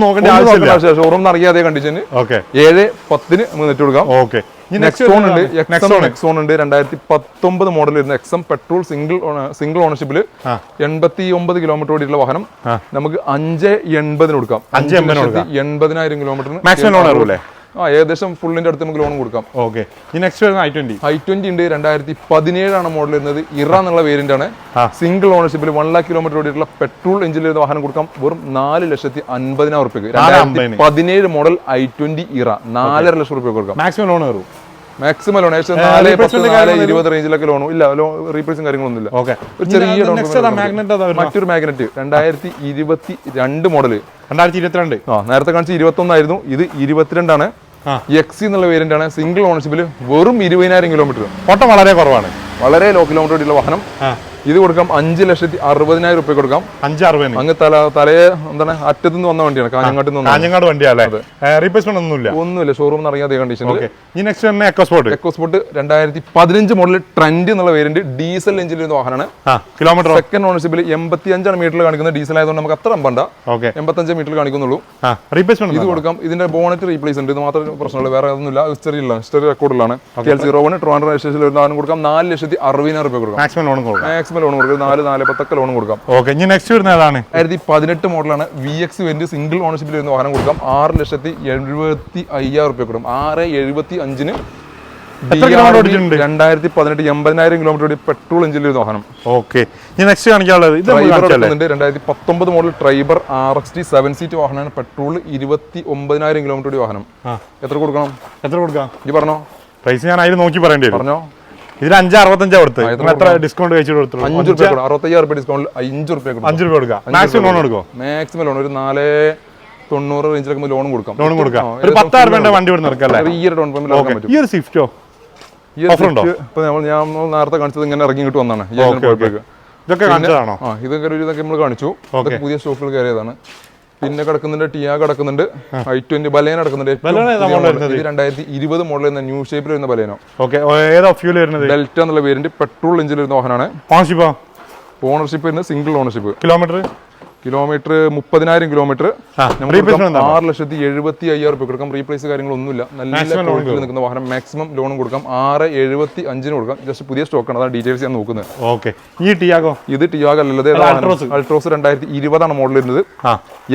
Speaker 1: നോക്കേണ്ട ആവശ്യമില്ല.
Speaker 2: ഷോറൂം അറിയാതെ കണ്ടീഷന്
Speaker 1: ഓക്കെ.
Speaker 2: ഏഴ് പത്തിന് നെറ്റ് കൊടുക്കാം.
Speaker 1: ഓക്കെ.
Speaker 2: നെക്സോൺ ഉണ്ട്. ഉണ്ട്. രണ്ടായിരത്തി പത്തൊമ്പത് മോഡൽ വരുന്ന എക്സം പെട്രോൾ സിംഗിൾ സിംഗിൾ ഓണർഷിപ്പിൽ
Speaker 1: ആ.
Speaker 2: എൺപത്തി ഒമ്പത് കിലോമീറ്റർ ഓടിയിട്ടുള്ള വാഹനം. നമുക്ക് അഞ്ച് എൺപതിന് കൊടുക്കാം.
Speaker 1: അഞ്ച്
Speaker 2: എൺപതിനായിരം കിലോമീറ്ററിന്
Speaker 1: മാക്സിമം ലോൺ കയറൂലേ
Speaker 2: ആ ഏകദേശം ഫുള്ളിന്റെ അടുത്ത് നമുക്ക് ലോൺ കൊടുക്കാം.
Speaker 1: ഓക്കെ നെക്സ്റ്റ് വരുന്ന ഐ ട്വന്റി
Speaker 2: ഐ ട്വന്റി ഉണ്ട് രണ്ടായിരത്തി പതിനേഴാണ് മോഡൽ വരുന്നത്. ഇറ എന്നുള്ള വേരിയന്റ് ആണ്. സിംഗിൾ ഓണർഷിപ്പിൽ വൺ ലാക്ക് കിലോമീറ്റർ ഓടിയിട്ടുള്ള പെട്രോൾ എഞ്ചിനിൽ വരുന്ന വാഹനം കൊടുക്കാം. വെറും നാല് ലക്ഷത്തി അൻപതിനായിരം റുപ്യക്ക് രണ്ടായിരത്തി പതിനേഴ് മോഡൽ ഐ ട്വന്റി ഇറ. നാലര ലക്ഷം റുപ്യ കൊടുക്കാം.
Speaker 1: മാക്സിമം ലോൺ കയറും.
Speaker 2: മാക്സിമം ലോൺ ഏകദേശം നാല് പത്ത്
Speaker 1: replacement
Speaker 2: നാല്
Speaker 1: കാര്യങ്ങളൊന്നും
Speaker 2: ഇരുപത് റേഞ്ചിലൊക്കെ ലോണും ഇല്ല ലോ റീപ്ലേസും കാര്യങ്ങളൊന്നും ഇല്ല
Speaker 1: ഓക്കെ
Speaker 2: ഒരു ചെറിയ മറ്റൊരു മാഗ്നറ്റ് രണ്ടായിരത്തി ഇരുപത്തി രണ്ട് മോഡൽ
Speaker 1: രണ്ടായിരത്തി ഇരുപത്തിരണ്ട്
Speaker 2: ആ നേരത്തെ കാണിച്ച ഇരുപത്തി ഒന്നായിരുന്നു ഇത് ഇരുപത്തിരണ്ടാണ്. എക്സി എന്നുള്ള വേരിയന്റ് ആണ് സിംഗിൾ ഓണർഷിപ്പിൽ വെറും ഇരുപതിനായിരം കിലോമീറ്റർ
Speaker 1: ഓട്ടം വളരെ കുറവാണ്.
Speaker 2: വളരെ ലോ കിലോമീറ്റർ ഉള്ള വാഹനം. ഇത് കൊടുക്കാം അഞ്ച് ലക്ഷത്തി അറുപതിനായിരം റുപ്യ കൊടുക്കാം.
Speaker 1: അഞ്ച് അറുപത്
Speaker 2: അങ്ങ് തല തലയെ എന്താണ് അറ്റത്ത് നിന്ന് വന്ന വണ്ടിയാണ് കാഞ്ഞങ്ങാട്ടിൽ നിന്ന്
Speaker 1: കാഞ്ഞങ്ങാട് വണ്ടിയല്ലേ റീപ്ലേസ്മെന്റ് ഒന്നുമില്ല.
Speaker 2: ഒന്നുമില്ല ഷോറൂം ഇറങ്ങിയ അതേ
Speaker 1: കണ്ടീഷൻ ഇനി നെക്സ്റ്റ് തന്നെ എക്കോസ്പോർട്ട് എക്കോസ്പോർട്ട്
Speaker 2: എക്കോ സ്പോർട്ട് രണ്ടായിരത്തി പതിനഞ്ച് മോഡൽ ട്രെൻഡ് എന്നുള്ള വേരിയന്റ് ഡീസൽ എഞ്ചിൻ വരുന്ന വാഹനമാണ്
Speaker 1: കിലോമീറ്റർ
Speaker 2: സെക്കൻഡ് ഓണർഷിപ്പിൽ എൺപത്തി അഞ്ചാണ് മീറ്ററിൽ കാണിക്കുന്നത് ഡീസൽ ആയതുകൊണ്ട് നമുക്ക് അത്ര അമ്പണ്ട.
Speaker 1: ഓക്കെ.
Speaker 2: എൺപത്തഞ്ച് മീറ്ററിൽ കാണിക്കുന്നുള്ളൂ.
Speaker 1: റീപ്ലേസ്മെന്റ്
Speaker 2: ഇത് കൊടുക്കാം. ഇതിന്റെ ബോണറ്റ് റീപ്ലേസ് ഉണ്ട്. ഇത് മാത്രമേ പ്രശ്നമുള്ളൂ. വേറെ ഒന്നുമില്ല ഹിസ്റ്ററി ഇല്ല. ഹിസ്റ്ററി റെക്കോർഡിലാണ് സീറോ വൺ ട്രോണ്ടോ രജിസ്ട്രേഷനിൽ കൊടുക്കാം. നാല് ലക്ഷത്തി അറുപതിനായിരം രൂപ കൊടുക്കാം.
Speaker 1: മാക്സിമം ലോൺ കൊടുക്കാം.
Speaker 2: മാക്സിമം ലോൺ കൊടുക്കുക നാല് നാല് പത്തൊക്കെ ലോൺ കൊടുക്കാം.
Speaker 1: ഓക്കെ ഇനി നെക്സ്റ്റ് വരുന്ന ഏതാണ്?
Speaker 2: രണ്ടായിരത്തി പതിനെട്ട് മോഡലാണ് വി എക്സ് വെന്റ് സിംഗിൾ ഓണർഷിപ്പിൽ വരുന്ന വാഹനം കൊടുക്കാം. ആറ് ലക്ഷത്തി എഴുപത്തി അയ്യായിരം റുപ്യ കൊടുക്കും. ആറ് എഴുപത്തി അഞ്ചിന്? രണ്ടായിരത്തി പതിനെട്ട് എൺപതിനായിരം കിലോമീറ്റർ ഓടി പെട്രോൾ എഞ്ചിൽ വരുന്ന വാഹനം.
Speaker 1: ഓക്കെ നെക്സ്റ്റ് കാണിക്കാനുള്ളത്
Speaker 2: രണ്ടായിരത്തി പത്തൊമ്പത് model Triber R X T seven seat വാഹനമാണ്. പെട്രോൾ ഇരുപത്തി ഒമ്പതിനായിരം കിലോമീറ്റർ ഓടി വാഹനം. എത്ര കൊടുക്കണം?
Speaker 1: എത്ര കൊടുക്കാം?
Speaker 2: ഈ പറഞ്ഞോ.
Speaker 1: പ്രൈസ് ഞാൻ അതിൽ നോക്കി പറയേണ്ടി
Speaker 2: പറഞ്ഞോ.
Speaker 1: ഇതിൽ അഞ്ച് അറുപത്തഞ്ചാ കൊടുത്ത്.
Speaker 2: എത്ര
Speaker 1: ഡിസ്കൗണ്ട് കഴിച്ചിട്ട് കൊടുത്തു
Speaker 2: അഞ്ച് റുപ്യ അറുപത്തയ്യായിരം റുപ്യ ഡിസ്കൗണ്ട് അഞ്ച് റുപ്യ
Speaker 1: അഞ്ച് രൂപ കൊടുക്കുക മാക്സിമം ലോൺ കൊടുക്കോ.
Speaker 2: മാക്സിമം ലോൺ ഒരു നാല് തൊണ്ണൂറ് റേഞ്ചിലൊക്കെ ലോൺ കൊടുക്കാം.
Speaker 1: ലോൺ കൊടുക്കാം. ഒരു പത്തായിരം രൂപയുടെ വണ്ടി ഇവിടെ നിൽക്കല്ലേ
Speaker 2: ഒരു ഡൗൺ പേയ്മെന്റ് പറ്റും.
Speaker 1: ഈ ഒരു സ്വിഫ്റ്റോ
Speaker 2: ഈ ഇപ്പൊ നമ്മൾ ഞാൻ നേരത്തെ കാണിച്ചത് ഇങ്ങനെ ഇറങ്ങി കിട്ടും വന്നാണ്. ഈ.
Speaker 1: ഇതൊക്കെ കാണിച്ചതാണോ?
Speaker 2: ആ ഇതൊക്കെ ഒരു ഇതൊക്കെ നമ്മൾ കാണിച്ചു. പുതിയ സ്റ്റോക്കുകൾ കയറിയതാണ്. പിന്നെ കിടക്കുന്നുണ്ട് ടിയാ കിടക്കുന്നുണ്ട് ഐ ട്വന്റി ബലേന കിടക്കുന്നുണ്ട്. രണ്ടായിരത്തി ഇരുപത് മോഡൽ എന്ന ന്യൂ ഷേപ്പിൽ വരുന്ന ബലേനോ. ഡെൽറ്റ എന്നുള്ള പേരിന്റെ പെട്രോൾ എഞ്ചിൽ വരുന്ന വാഹനമാണ്.
Speaker 1: ഓണർഷിപ്പ്
Speaker 2: വരുന്നത് സിംഗിൾ ഓണർഷിപ്പ്
Speaker 1: കിലോമീറ്റർ
Speaker 2: കിലോമീറ്റർ മുപ്പതിനായിരം കിലോമീറ്റർ? ആറ് ലക്ഷത്തി എഴുപത്തി അയ്യായിരം രൂപ കൊടുക്കാം. റീപ്ലേസ് കാര്യങ്ങളൊന്നുമില്ല. നല്ല ക്വാളിറ്റിയിൽ നിൽക്കുന്ന വാഹനം. മാക്സിമം ലോണും കൊടുക്കാം. ആറ് എഴുപത്തി അഞ്ചിന് കൊടുക്കാം. ജസ്റ്റ് പുതിയ സ്റ്റോക്കാണ് അതാണ് ഡീറ്റെയിൽസ് ഞാൻ നോക്കുന്നത്.
Speaker 1: ഓക്കെ ഈ ടിയാഗോ?
Speaker 2: ഇത് ടിയാഗോ അല്ലത്. അൾട്രോസ് രണ്ടായിരത്തി ഇരുപതാണ് മോഡൽ വരുന്നത്.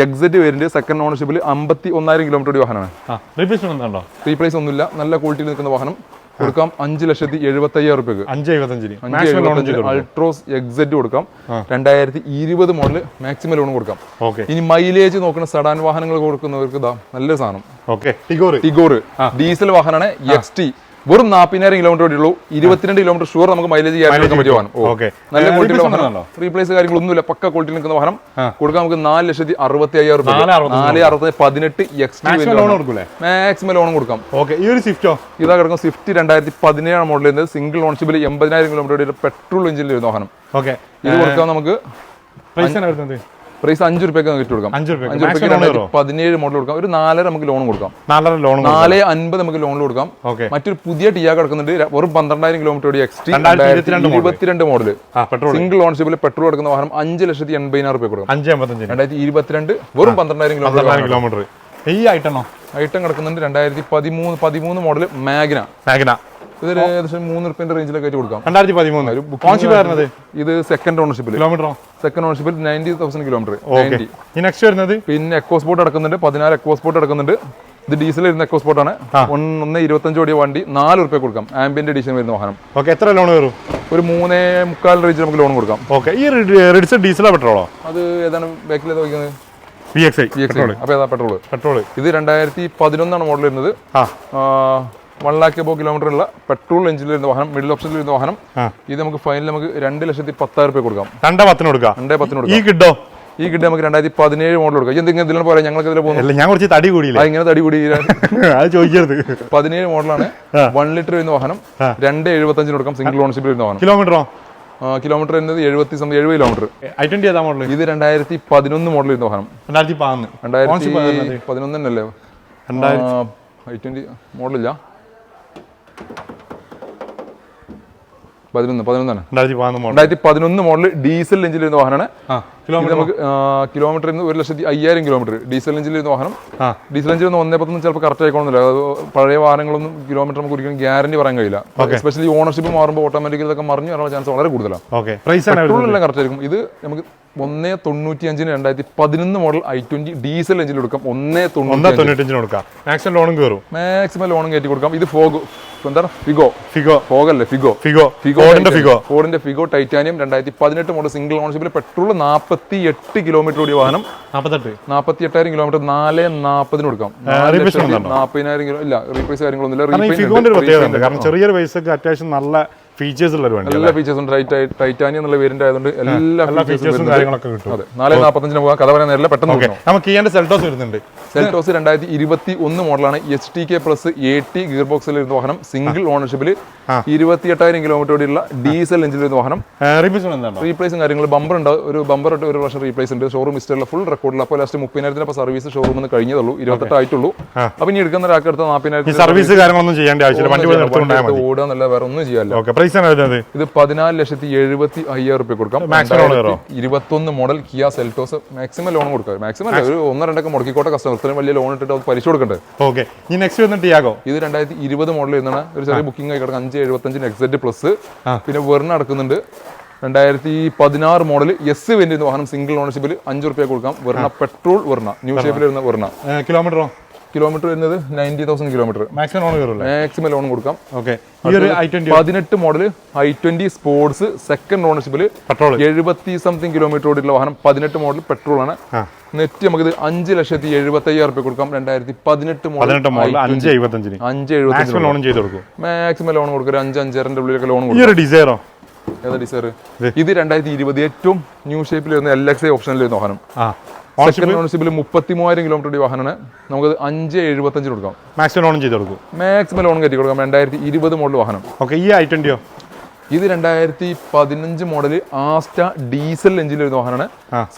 Speaker 2: എക്സെറ്റ് വേരിയന്റ് സെക്കൻഡ് ഓണർഷിപ്പിൽ അമ്പത്തി ഒന്നായിരം കിലോമീറ്റർ വാഹനമാണ്. റീപ്ലേസ് ഒന്നുമില്ല. നല്ല ക്വാളിറ്റിയിൽ നിൽക്കുന്ന വാഹനം. കൊടുക്കാം. അഞ്ച് ലക്ഷത്തി എഴുപത്തി അയ്യായിരം റുപ്യക്ക്
Speaker 1: അഞ്ച് എഴുപത്തഞ്ചിന്
Speaker 2: അൾട്രോസ് എക്സെറ്റ് കൊടുക്കാം. രണ്ടായിരത്തി ഇരുപത് മോഡൽ മാക്സിമം ലോൺ കൊടുക്കാം. ഇനി മൈലേജ് നോക്കുന്ന സഡാൻ വാഹനങ്ങൾ കൊടുക്കുന്നവർക്ക് ഇതാ നല്ല സാധനം.
Speaker 1: ടിഗോർ
Speaker 2: ഡീസൽ വാഹനമാണ് എക്സ് ടി വെറും നാൽപ്പതിനായിരം കിലോമീറ്റർ ഓടിയുള്ളൂ. ഇരുപത്തിരണ്ട് കിലോമീറ്റർ ഷുവർ നമുക്ക് മൈലേജ് ചെയ്യാൻ പറ്റിയ വാഹനം നല്ല വാഹനം? റീപ്ലേസ് കാര്യങ്ങളൊന്നുമില്ല. പക്ക ക്വാളിറ്റി നിൽക്കുന്ന വാഹനം. കൊടുക്കാൻ നമുക്ക് നാല് ലക്ഷത്തി അറുപത്തി അയ്യായിരം
Speaker 1: നാല് അറുപത്തി
Speaker 2: പതിനെട്ട്
Speaker 1: മാക്സിമം ലോൺ
Speaker 2: കൊടുക്കാം.
Speaker 1: ഈ ഒരു സ്വിഫ്റ്റോ
Speaker 2: ഇതാ കിടക്കും സ്വിഫ്റ്റ് രണ്ടായിരത്തി പതിനേഴാണ് മോഡൽ വരുന്നത്. സിംഗിൾ ഓൺഷിപ്പിൽ എൺപതിനായിരം കിലോമീറ്റർ പെട്രോൾ എഞ്ചിനിൽ വരുന്ന വാഹനം. ഇത് കൊടുക്കാൻ നമുക്ക്
Speaker 1: പ്രൈസ്
Speaker 2: അഞ്ചു നമുക്ക് റുപ്യക്ക് കിട്ടി കൊടുക്കാം
Speaker 1: അഞ്ച് റുപ്യ
Speaker 2: പതിനേഴ് മോഡൽ കൊടുക്കാം. ഒരു നാലര നമുക്ക് ലോൺ കൊടുക്കാം.
Speaker 1: നാലര ലോൺ
Speaker 2: നാല് അൻപത് നമുക്ക് ലോൺ കൊടുക്കാം. മറ്റൊരു പുതിയ ടിയാ കിടക്കുന്നുണ്ട്. ഒരു വെറും പന്ത്രണ്ടായിരം കിലോമീറ്റർ എക്സ് ടി
Speaker 1: ഇരുപത്തിരണ്ട്
Speaker 2: മോഡൽ സിംഗിൾ ഓൺഷിപ്പിൽ പെട്രോൾ എടുക്കുന്ന വാഹനം അഞ്ച് ലക്ഷത്തി എൺപതിനായിരം രൂപ കൊടുക്കാം.
Speaker 1: അഞ്ച്
Speaker 2: രണ്ടായിരത്തി ഇരുപത്തിരണ്ട് വെറും പന്ത്രണ്ടായിരം കിലോമീറ്റർ
Speaker 1: കിലോമീറ്റർ ഈ ഐറ്റണോ
Speaker 2: ഐറ്റം കിടക്കുന്നുണ്ട് രണ്ടായിരത്തി പതിമൂന്ന് പതിമൂന്ന് മോഡൽ മാഗ്ന
Speaker 1: മാഗ്ന
Speaker 2: ഇതൊരു ഏകദേശം മൂന്ന് റുപ്യന്റെ റേഞ്ചിലൊക്കെ ആയിട്ട് കൊടുക്കാം.
Speaker 1: രണ്ടായിരത്തി പതിമൂന്ന് ഓൺഷിപ്പ് വരുന്നത്?
Speaker 2: ഇത് സെക്കൻഡ് ഓണർഷിപ്പിൽ
Speaker 1: കിലോമീറ്ററോ
Speaker 2: സെക്കൻഡ് ഓണർഷിപ്പിൽ നയന്റി തൗസൻഡ് കിലോമീറ്റർ
Speaker 1: ഈ നെക്സ്റ്റ് വരുന്നത്?
Speaker 2: പിന്നെ എക്കോസ്പോർട്ട് അടക്കുന്നുണ്ട്. പതിനാല് എക്കോസ്പോർട്ട് അടക്കുന്നുണ്ട്. ഇത് ഡീസൽ വരുന്ന എക്കോസ്പോർട്ട് ആണ്. ഒന്ന് ഇരുപത്തഞ്ച് ഓടിയ വണ്ടി നാല് റുപ്യ കൊടുക്കാം. ആംബിയന്റ് എഡിഷൻ വരുന്ന വാഹനം.
Speaker 1: ഓക്കെ എത്ര ലോൺ വരും?
Speaker 2: ഒരു മൂന്നേ മുക്കാൽ റേഞ്ചിൽ നമുക്ക് ലോൺ കൊടുക്കാം.
Speaker 1: ഓക്കെ ഈ റെഡിസ് ഡീസലോ പെട്രോളോ
Speaker 2: അത് ഏതാണ് ബാക്കിൽ നോക്കുന്നത്
Speaker 1: വി എക്സ് ഐ പെട്രോൾ
Speaker 2: അപ്പോൾ ഏതാ പെട്രോൾ
Speaker 1: പെട്രോൾ
Speaker 2: ഇത് രണ്ടായിരത്തി പതിനൊന്നാണ് മോഡൽ വരുന്നത് വൺ ലാക്ക് എബോ കിലോമീറ്റർ ഉള്ള പെട്രോൾ എഞ്ചിൽ വരുന്ന വാഹനം മിഡിൽ ഓപ്ഷനിൽ വരുന്ന വാഹനം. ഇത് നമുക്ക് ഫൈനൽ നമുക്ക് രണ്ട് ലക്ഷത്തി പത്തായിരം രൂപ കൊടുക്കാം.
Speaker 1: രണ്ടേ പത്തിന് കൊടുക്കാം.
Speaker 2: രണ്ടേ പത്തിന്
Speaker 1: ഈ
Speaker 2: കൊടുക്കാം
Speaker 1: കിട്ടോ?
Speaker 2: ഈ കിട്ടി നമുക്ക് രണ്ടായിരത്തി പതിനേഴ് മോഡൽ കൊടുക്കാം. എന്തെങ്കിലും ഇതിലാണ് പറയാം ഞങ്ങൾക്ക് ഇതിൽ പോകുന്നു.
Speaker 1: ഞാൻ കുറച്ച് തടി
Speaker 2: കൂടി ഇങ്ങനെ തടി കൂടി
Speaker 1: അത് ചോദിക്കരുത്.
Speaker 2: പതിനേഴ് മോഡലാണ് വൺ ലിറ്റർ വരുന്ന വാഹനം. രണ്ട് എഴുപത്തഞ്ചിന് കൊടുക്കാം സിംഗിൾ ഓൺഷിപ്പിൽ വരുന്ന വാഹനം.
Speaker 1: കിലോമീറ്ററോ
Speaker 2: കിലോമീറ്റർ വരുന്നത് എഴുപത്തി സമയം എഴുപത് കിലോമീറ്റർ
Speaker 1: ഐ ട്വന്റി ഏതാ മോഡൽ
Speaker 2: ഇത് രണ്ടായിരത്തി പതിനൊന്ന് മോഡൽ വരുന്ന വാഹനം.
Speaker 1: രണ്ടായിരത്തി പതിനൊന്ന്.
Speaker 2: രണ്ടായിരത്തി പതിനൊന്ന് തന്നെയല്ലേ? ഐ ട്വന്റി മോഡലില്ല പതിനൊന്ന് പതിനൊന്നാണ്.
Speaker 1: രണ്ടായിരത്തി പതിനൊന്ന് മോഡൽ
Speaker 2: ഡീസൽ എഞ്ചിൽ വരുന്ന വാഹനമാണ്
Speaker 1: ആ
Speaker 2: കിലോമീറ്ററിൽ
Speaker 1: കിലോമീറ്റർ
Speaker 2: ഒരു ലക്ഷത്തി അയ്യായിരം കിലോമീറ്റർ ഡീസൽ എഞ്ചിൽ വരുന്ന വാഹനം. ഡീസൽ എഞ്ചിൻ ഒന്നും ഒന്നേ പത്തൊന്നും ചിലപ്പോൾ കറക്റ്റ് ആയിക്കോണമെന്നില്ല പഴയ വാഹനങ്ങളൊന്നും കിലോമീറ്റർ നമുക്ക് ഒരിക്കലും ഗ്യാരണ്ടി പറയാൻ കഴിയില്ല. എസ്പെഷ്യലി ഓണർഷിപ്പ് മാറുമ്പോൾ ഓട്ടോമാറ്റിക്കലി ഇതൊക്കെ മറിഞ്ഞു വരാനുള്ള ചാൻസ് വളരെ കൂടുതലാണ്. എല്ലാം കറക്റ്റ് ആയിരിക്കും. ഇത് നമുക്ക് ഒന്നേ തൊണ്ണൂറ്റി അഞ്ചിന് രണ്ടായിരത്തി പതിനൊന്ന് മോഡൽ ഐ ട്വന്റി ഡീസൽ എഞ്ചിൽ കൊടുക്കാം. ഒന്നേ തൊണ്ണൂറ്റി
Speaker 1: കൊടുക്കാം. മാക്സിമം ലോണും കയറും.
Speaker 2: മാക്സിമം ലോണും കയറ്റി കൊടുക്കാം. ഇത് ഫോഗ് എന്താണ്? ഫിഗോ
Speaker 1: ഫിഗോ
Speaker 2: ഫോഗല്ലേ ഫിഗോ
Speaker 1: ഫിഗോ
Speaker 2: ഫിഗോ
Speaker 1: ഫോർഡിന്റെ ഫിഗോ
Speaker 2: ഫോർഡിന്റെ ഫിഗോ ടൈറ്റാനിയം രണ്ടായിരത്തി പതിനെട്ട് മോഡൽ സിംഗിൾ ഓണർഷിപ്പിൽ പെട്രോൾ നാൽപ്പത്തി എട്ട് കിലോമീറ്റർ ഓടിയ വാഹനം.
Speaker 1: നാപ്പത്തെട്ട്.
Speaker 2: നാൽപ്പത്തി എട്ടായിരം കിലോമീറ്റർ നാല് നാൽപ്പതിന് കൊടുക്കാം? നാൽപ്പതിനായിരം കിലോ ഇല്ല റീപ്ലേസ് കാര്യങ്ങളൊന്നുമില്ല.
Speaker 1: ഇല്ല ചെറിയൊരു പൈസക്ക് അത്യാവശ്യം നല്ല ഫീച്ചേഴ്സ് ഉള്ള ഒരു വണ്ടി
Speaker 2: എല്ലാ ഫീച്ചേഴ്സും ഉണ്ട് ടൈറ്റാനിയം എന്നുള്ള വേരിയന്റ് ആയതുകൊണ്ട് എല്ലാ ഫീച്ചേഴ്സും
Speaker 1: കാര്യങ്ങളൊക്കെ കിട്ടും.
Speaker 2: അതെ നാല് നാൽപ്പത്തഞ്ചിന് പോകാം കഥ പറയാൻ നേരില്ല പെട്ടെന്ന്
Speaker 1: നമുക്ക് കിയാന്റെ സെൽട്ടോസ് വരുന്നുണ്ട്.
Speaker 2: സെൽറ്റോസ് രണ്ടായിരത്തി ഇരുപത്തി ഒന്ന് മോഡലാണ് H T K plus A T gear ബോക്സിൽ വരുന്ന വാഹനം സിംഗിൾ ഓണർഷിപ്പിൽ ഇരുപത്തി എട്ടായിരം കിലോമീറ്റർ ഓടിയുള്ള ഡീസൽ എഞ്ചിൽ വരുന്ന വാഹനം. റീപ്ലേസും കാര്യങ്ങൾ ബമ്പർ ഉണ്ട്. ഒരു ബമ്പർ ഒരു വർഷം റീപ്ലേസ് ഉണ്ട്. ഷോറൂം ഹിസ്റ്ററിലെ ഫുൾ റെക്കോർഡിൽ അപ്പോൾ ലാസ്റ്റ് മുപ്പതിനായിരത്തിന് സർവീസ് ഷോറൂമിൽ നിന്ന് കഴിഞ്ഞതുള്ളൂ ഇരുപത്തെട്ട് ആയിട്ടുള്ളൂ അപ്പോൾ ഇനി എടുക്കുന്ന ഒരാൾക്ക് എടുത്ത നാൽപ്പതിനായിരത്തി
Speaker 1: സർവീസ് കാര്യങ്ങളൊന്നും ചെയ്യേണ്ട ആവശ്യമില്ല. വണ്ടി
Speaker 2: ഓടുക എന്നല്ല വേറെ ഒന്നും
Speaker 1: ചെയ്യാമല്ലോ പ്രൈസ് ആണ് വരുന്നത്
Speaker 2: ഇത് പതിനാല് ലക്ഷത്തി എഴുപത്തി അയ്യായിരം റുപ്യ കൊടുക്കാം.
Speaker 1: മാക്സിമം?
Speaker 2: ഇരുപത്തൊന്ന് model Kia Seltos maximum loan കൊടുക്കാം. മാക്സിമം ഒരു ഒന്നോ രണ്ടൊക്കെ മുടക്കിക്കോട്ടെ കസ്റ്റമർ ഇത്രയും വലിയ ലോൺ ഇട്ടിട്ട് അത് പലിശ കൊടുക്കേണ്ടത്
Speaker 1: ഓക്കെ ഇനി നെക്സ്റ്റ് വന്നിട്ട് ടിയാഗോ
Speaker 2: ഇത് രണ്ടായിരത്തി ഇരുപത് മോഡൽ വരുന്നതാണ്. ഒരു ചെറിയ ബുക്കിംഗ് ആയി കിടക്കും. അഞ്ച് എഴുപത്തഞ്ചിന് എക്സെറ്റ് പ്ലസ് പിന്നെ വെറിന് നടക്കുന്നുണ്ട്. രണ്ടായിരത്തി പതിനാറ് മോഡൽ എസ് വേണ്ടി വാഹനം സിംഗിൾ ഓണർഷിപ്പിൽ അഞ്ച് റുപ്യ കൊടുക്കാം. വെർണ പെട്രോൾ വെർണ ന്യൂ ഷേപ്പിൽ വരുന്ന വെർണ
Speaker 1: കിലോമീറ്ററോ
Speaker 2: കിലോമീറ്റർ വരുന്നത് ninety thousand kilometre
Speaker 1: maximum loan കയറൂല്ലേ?
Speaker 2: Maximum loan കൊടുക്കാം.
Speaker 1: ഓക്കെ
Speaker 2: പതിനെട്ട് model I twenty sports second ഓണർഷിപ്പിൽ
Speaker 1: petrol
Speaker 2: എഴുപത്തി സംതിങ് കിലോമീറ്റർ ഓടിയുള്ള വാഹനം പതിനെട്ട് മോഡൽ പെട്രോൾ ആണ്. നെറ്റ് നമുക്ക് അഞ്ച് ലക്ഷത്തി എഴുപത്തി അയ്യായിരം റുപ്യ കൊടുക്കാം രണ്ടായിരത്തി പതിനെട്ട് മോഡൽ
Speaker 1: പതിനെട്ട് മോഡൽ അഞ്ച് എഴുപത്തഞ്ചിന്.
Speaker 2: അഞ്ച് എഴുപത്തി
Speaker 1: ലോൺ ചെയ്ത് കൊടുക്കും.
Speaker 2: മാക്സിമം ലോൺ കൊടുക്കുക ഒരു അഞ്ച് അഞ്ചരന്റെ ഉള്ളിലൊക്കെ ലോൺ കൊടുക്കും.
Speaker 1: ഡിസൈറോ
Speaker 2: ഏതാ ഡിസൈർ ഇത് രണ്ടായിരത്തി ഇരുപത് ഏറ്റവും ന്യൂ ഷേപ്പിൽ വരുന്ന എൽ എക്സ് ഐ ഓപ്ഷനിൽ വരുന്ന വാഹനം. ഓണർഷിപ്പിൽ മുപ്പത്തി മൂവായിരം കിലോമീറ്റർ വാഹനമാണ്. നമുക്ക് അഞ്ച് എഴുപത്തഞ്ചിന് കൊടുക്കാം.
Speaker 1: മാക്സിമം ലോൺ ചെയ്ത് കൊടുക്കും.
Speaker 2: മാക്സിമം ലോൺ കയറ്റി കൊടുക്കാം. രണ്ടായിരത്തി ഇരുപത് മോഡൽ വാഹനം.
Speaker 1: ഓക്കെ ഈ ഐ ട്വന്റിയോ
Speaker 2: ഇത് രണ്ടായിരത്തി പതിനഞ്ച് മോഡൽ ആസ്റ്റ ഡീസൽ എഞ്ചിൻ വരുന്ന വാഹനമാണ്.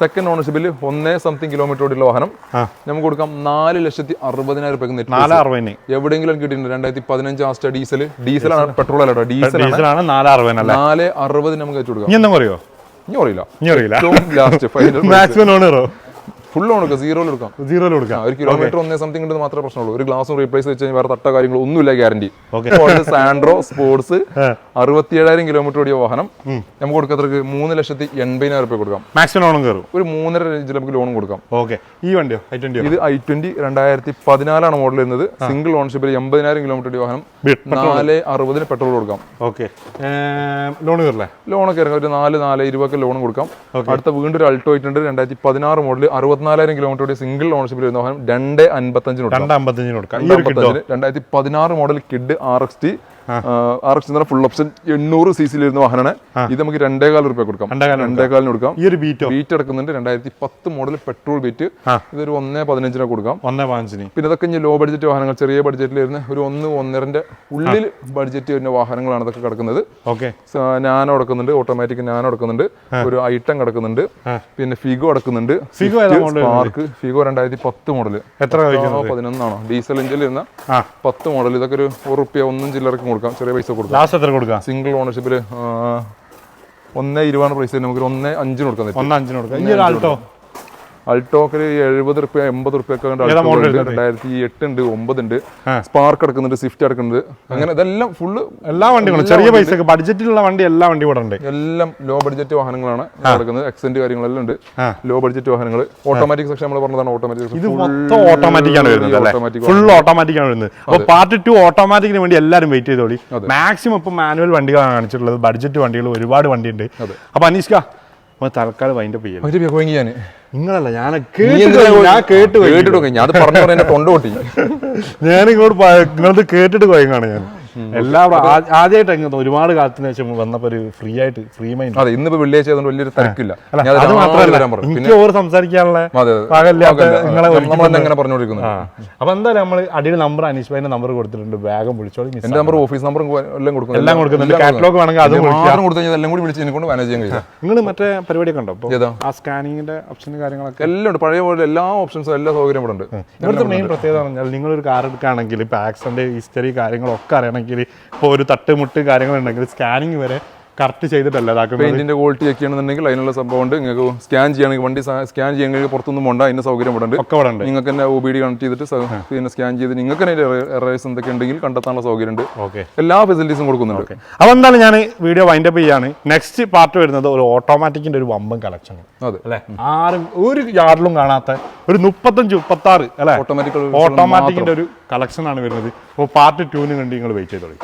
Speaker 2: സെക്കൻഡ് ഓണർഷിപ്പിൽ ഒന്നേ സംതിങ് കിലോമീറ്റർ ഓടിയുള്ള വാഹനം. നമുക്ക് കൊടുക്കാം നാല് ലക്ഷത്തി അറുപതിനായിരം രൂപ നെറ്റ് എവിടെയെങ്കിലും കിട്ടിയിട്ടുണ്ട്. രണ്ടായിരത്തി പതിനഞ്ച് ആസ്റ്റ ഡീസൽ ഡീസലാണ് പെട്രോൾ അല്ല ഡീസൽ
Speaker 1: ഡീസലാണ് നാല്
Speaker 2: അറുപതിന് നമുക്ക് വെച്ച് കൊടുക്കാം.
Speaker 1: ഇനി എന്താ പറയോ
Speaker 2: ഇനി അറിയില്ല.
Speaker 1: ഇനി അറിയില്ല.
Speaker 2: ലാസ്റ്റ്
Speaker 1: മാക്സിമം കയറോ
Speaker 2: ഫുൾ ലോൺ എടുക്കാം സീറോയിൽ എടുക്കാം.
Speaker 1: സീറോയിൽ എടുക്കാം.
Speaker 2: ഒരു കിലോമീറ്റർ ഒന്നേ സംതിങ് ഉണ്ടെന്ന് മാത്രമേ പ്രശ്നമുള്ളൂ. ഒരു ഗ്ലാസും റീപ്ലേസ് വെച്ച് കഴിഞ്ഞാൽ വേറെ തട്ട കാര്യങ്ങളോ ഒന്നുമില്ല ഗ്യാരണ്ടി. സാൻഡ്രോ സ്പോർട്സ് അറുപത്തിയേഴായിരം കിലോമീറ്റർ ഓടിയ വാഹനം. നമുക്ക് കൊടുക്കത്രക്ക് മൂന്ന് ലക്ഷത്തി എൺപതിനായിരം രൂപ കൊടുക്കാം.
Speaker 1: മാക്സിമം ലോണും കയറും.
Speaker 2: ഒരു മൂന്നര റേഞ്ചിൽ നമുക്ക് ലോണും കൊടുക്കാം.
Speaker 1: ഓക്കെ ഈ വണ്ടിയോ? ഐ ട്വന്റി
Speaker 2: ഇത് ഐ ട്വന്റി രണ്ടായിരത്തി പതിനാലാണ് മോഡൽ വരുന്നത്. സിംഗിൾ ഓൺഷിപ്പിൽ എൺപതിനായിരം കിലോമീറ്റർ ഓടിയ വാഹനം. നാല് അറുപതിന് പെട്രോൾ കൊടുക്കാം.
Speaker 1: ഓക്കെ ലോൺ കയറില്ലേ?
Speaker 2: ലോണൊക്കെ ഇറങ്ങാം. ഒരു നാല് നാല് ഇരുപതൊക്കെ ലോൺ കൊടുക്കാം. അടുത്ത വീണ്ടും ഒരു അൾട്ടോ ആയിട്ടുണ്ട്. രണ്ടായിരത്തി പതിനാറ് മോഡൽ അറുപത്തിനാലായിരം കിലോമീറ്റർ സിംഗിൾ ഓണർഷിപ്പിൽ വരുന്ന വാഹനം രണ്ട്
Speaker 1: അമ്പത്തഞ്ചിന്
Speaker 2: രണ്ടായിരത്തി പതിനാറ് model kid? R X T R X full option എണ്ണൂറ് സി സിയിൽ വരുന്ന വാഹനമാണ് ഇത് നമുക്ക് രണ്ടേകാൽ റുപ്യ കൊടുക്കാം.
Speaker 1: രണ്ടേകാലിന്
Speaker 2: കൊടുക്കാം.
Speaker 1: ഈ ഒരു ബീറ്റ്
Speaker 2: ബീറ്റ് എടുക്കുന്നുണ്ട് രണ്ടായിരത്തി പത്ത് മോഡൽ പെട്രോൾ ബീറ്റ് ഇതൊരു ഒന്നേ പതിനഞ്ചിന് കൊടുക്കാം.
Speaker 1: ഒന്നേ പതിനഞ്ചിന്.
Speaker 2: പിന്നെ ഇതൊക്കെ ഇനി ലോ ബഡ്ജറ്റ് വാഹനങ്ങൾ ചെറിയ ബഡ്ജറ്റിൽ വരുന്ന ഒരു ഒന്ന് ഒന്നരന്റെ ഉള്ളിൽ ബഡ്ജറ്റ് വരുന്ന വാഹനങ്ങളാണ് ഇതൊക്കെ കിടക്കുന്നത്.
Speaker 1: ഓക്കെ.
Speaker 2: നാനോ കിടക്കുന്നുണ്ട് ഓട്ടോമാറ്റിക് നാനോ കിടക്കുന്നുണ്ട് ഒരു ഐറ്റം കിടക്കുന്നുണ്ട് പിന്നെ ഫിഗോ കിടക്കുന്നുണ്ട്
Speaker 1: ഫിഗോ
Speaker 2: സ്പാർക്ക് ഫിഗോ രണ്ടായിരത്തി പത്ത് മോഡൽ
Speaker 1: എത്ര
Speaker 2: പതിനൊന്നാണോ? ഡീസൽ എഞ്ചിൽ ഇരുന്ന പത്ത് മോഡൽ ഇതൊക്കെ ഒരു ഉറുപ്പ്യ റുപ്യ ഒന്നും ചില്ലറക്ക് കൊടുക്കാം. ചെറിയ പൈസ കൊടുക്കാം.
Speaker 1: ലാസ്റ്റ് എത്ര കൊടുക്കാം?
Speaker 2: സിംഗിൾ ഓണർഷിപ്പിൽ ഒന്നേ ഇരുപതാണ് പ്രൈസ് നമുക്ക് ഒന്നേ അഞ്ചിന് കൊടുക്കാൻ
Speaker 1: ഒന്നേ അഞ്ചിന് കൊടുക്കാം. ഈ ഒരാൾട്ടോ? ആൾട്ടോ
Speaker 2: അൾട്ടോക്കിൽ എഴുപത് റുപ്യ എൺപത് റുപ്യ ഒക്കെ
Speaker 1: ഏതാ model
Speaker 2: രണ്ടായിരത്തി എട്ട് ഉണ്ട് ഒമ്പത് ഉണ്ട്. സ്പാർക്ക് എടുക്കുന്നുണ്ട് സ്വിഫ്റ്റ് എടുക്കുന്നുണ്ട്. അങ്ങനെ ഇതെല്ലാം ഫുള്ള്
Speaker 1: എല്ലാ വണ്ടികളും ചെറിയ പൈസ ബഡ്ജറ്റിലുള്ള വണ്ടി എല്ലാ വണ്ടി ഇവിടെ ഉണ്ട്.
Speaker 2: എല്ലാം ലോ ബഡ്ജറ്റ് വാഹനങ്ങളാണ് നടക്കുന്നത് എക്സെന്റ് കാര്യങ്ങളെല്ലാം ഉണ്ട്. ലോ ബഡ്ജറ്റ് വാഹനങ്ങൾ ഓട്ടോമാറ്റിക് സെക്ഷൻ നമ്മൾ പറഞ്ഞതാണ് ഓട്ടോമാറ്റിക്
Speaker 1: ഇത് മൊത്തം ഓട്ടോമാറ്റിക് ആണ് വരുന്നത് ഫുൾ ഓട്ടോമാറ്റിക് ആണ്. വരുന്നത്. അപ്പോൾ പാർട്ട് ടു ഓട്ടോമാറ്റിക്കിന് വേണ്ടി എല്ലാവരും വെയിറ്റ് ചെയ്തോളി. മാക്സിമം ഇപ്പൊ മാനുവൽ വണ്ടികളാണ് കാണിച്ചിട്ടുള്ളത്. ബഡ്ജറ്റ് വണ്ടികൾ ഒരുപാട് വണ്ടിയുണ്ട്. അപ്പൊ അനീഷ്ക തൽക്കാലം വൈൻഡ് അപ്പ് ചെയ്യാം
Speaker 2: അതിന്റെ പോയി ഞാൻ
Speaker 1: നിങ്ങളല്ല ഞാൻ കേട്ട് ഞാൻ കേട്ട്.
Speaker 2: കേട്ടിട്ട് ഞാൻ അത് പറഞ്ഞു പറയാൻ തൊണ്ട പൊട്ടി
Speaker 1: ഞാൻ ഇങ്ങോട്ട് നിങ്ങളത് കേട്ടിട്ട് പോയതാണ് ഞാൻ. എല്ലാവരും ആദ്യമായിട്ട് അങ്ങനെ ഒരുപാട് കാലത്തിന് ശേഷം വന്നപ്പോ ഒരു ഫ്രീ ആയിട്ട് ഫ്രീ മൈൻഡ്
Speaker 2: അതെ ഇന്നിപ്പോ വെള്ളിയാഴ്ച വലിയൊരു തിരക്കില്ല.
Speaker 1: അത് മാത്രമല്ല എനിക്ക് ഓർ സംസാരിക്കാനുള്ള. നിങ്ങളെ
Speaker 2: പറഞ്ഞുകൊണ്ടിരിക്കുന്നത്
Speaker 1: അപ്പൊ എന്തായാലും നമ്മൾ അടിയിൽ നമ്പർ അനീഷ് ഭായിന്റെ നമ്പർ കൊടുത്തിട്ടുണ്ട്. ബാഗും വിളിച്ചോളി
Speaker 2: എന്റെ നമ്പർ ഓഫീസ് നമ്പറും എല്ലാം കൊടുക്കുന്നു
Speaker 1: എല്ലാം കൊടുക്കുന്നുണ്ട്. കാറ്റലോഗ് വേണമെങ്കിൽ അത്
Speaker 2: കൊടുത്തു എല്ലാം കൂടി വിളിച്ച് കൊണ്ട് മാനേജ് ചെയ്യാൻ കഴിയും
Speaker 1: നിങ്ങൾ മറ്റേ പരിപാടി
Speaker 2: കണ്ടോ
Speaker 1: ആ സ്കാനിങ്ങിന്റെ ഓപ്ഷൻ കാര്യങ്ങളൊക്കെ?
Speaker 2: എല്ലാം ഉണ്ട്. പഴയ പോലെ എല്ലാ ഓപ്ഷൻസും എല്ലാ സൗകര്യം ഇവിടെ ഉണ്ട്.
Speaker 1: ഇവിടുത്തെ മെയിൻ പ്രത്യേകത പറഞ്ഞാൽ നിങ്ങളൊരു കാർ എടുക്കുകയാണെങ്കിൽ ഇപ്പൊ ആക്സിഡന്റ് ഹിസ്റ്ററി കാര്യങ്ങളൊക്കെ അറിയണമെങ്കിൽ ഇപ്പോൾ ഒരു തട്ടുമുട്ട് കാര്യങ്ങളുണ്ടെങ്കിൽ സ്കാനിങ് വരെ കറക്റ്റ് ചെയ്തിട്ടല്ല
Speaker 2: പെയിന്റിന്റെ ക്വാളിറ്റി ചെക്ക് ചെയ്യണമെന്നുണ്ടെങ്കിൽ അതിനുള്ള സംഭവം ഉണ്ട് നിങ്ങൾക്ക് സ്കാൻ ചെയ്യണമെങ്കിൽ വണ്ടി സ്കാൻ ചെയ്യണമെങ്കിൽ പുറത്തൊന്നും പോണ്ട അതിന്റെ സൗകര്യം ഇവിടെ ഉണ്ട്.
Speaker 1: ഒക്കെ ഇവിടെ ഉണ്ട്.
Speaker 2: നിങ്ങൾക്ക് തന്നെ ഒ ബി ഡി കണക്ട് ചെയ്തിട്ട് പിന്നെ സ്കാൻ ചെയ്ത് നിങ്ങൾക്ക് തന്നെ എറേഴ്സ് എന്തൊക്കെ ഉണ്ടെങ്കിൽ കണ്ടെത്താനുള്ള സൗകര്യം ഉണ്ട്
Speaker 1: ഓക്കെ
Speaker 2: എല്ലാ ഫെസിലിറ്റീസും കൊടുക്കുന്നുണ്ട്.
Speaker 1: അപ്പൊ എന്തായാലും ഞാൻ വീഡിയോ വൈൻഡ് അപ്പ് ചെയ്യാണ്. നെക്സ്റ്റ് പാർട്ട് വരുന്നത് ഒരു ഓട്ടോമാറ്റിക്കിന്റെ ഒരു വമ്പൻ കളക്ഷൻ
Speaker 2: അതെ.
Speaker 1: അല്ലെ? ആരും ഒരു യാർഡിലും കാണാത്ത ഒരു മുപ്പത്തഞ്ച് മുപ്പത്തി ആറ് അല്ലെ
Speaker 2: ഓട്ടോമാറ്റിക്
Speaker 1: ഓട്ടോമാറ്റിക്കിന്റെ ഒരു കളക്ഷൻ ആണ് വരുന്നത്. അപ്പോൾ പാർട്ട് ടൂന് വേണ്ടി നിങ്ങൾ വെയിറ്റ് ചെയ്തോളൂ.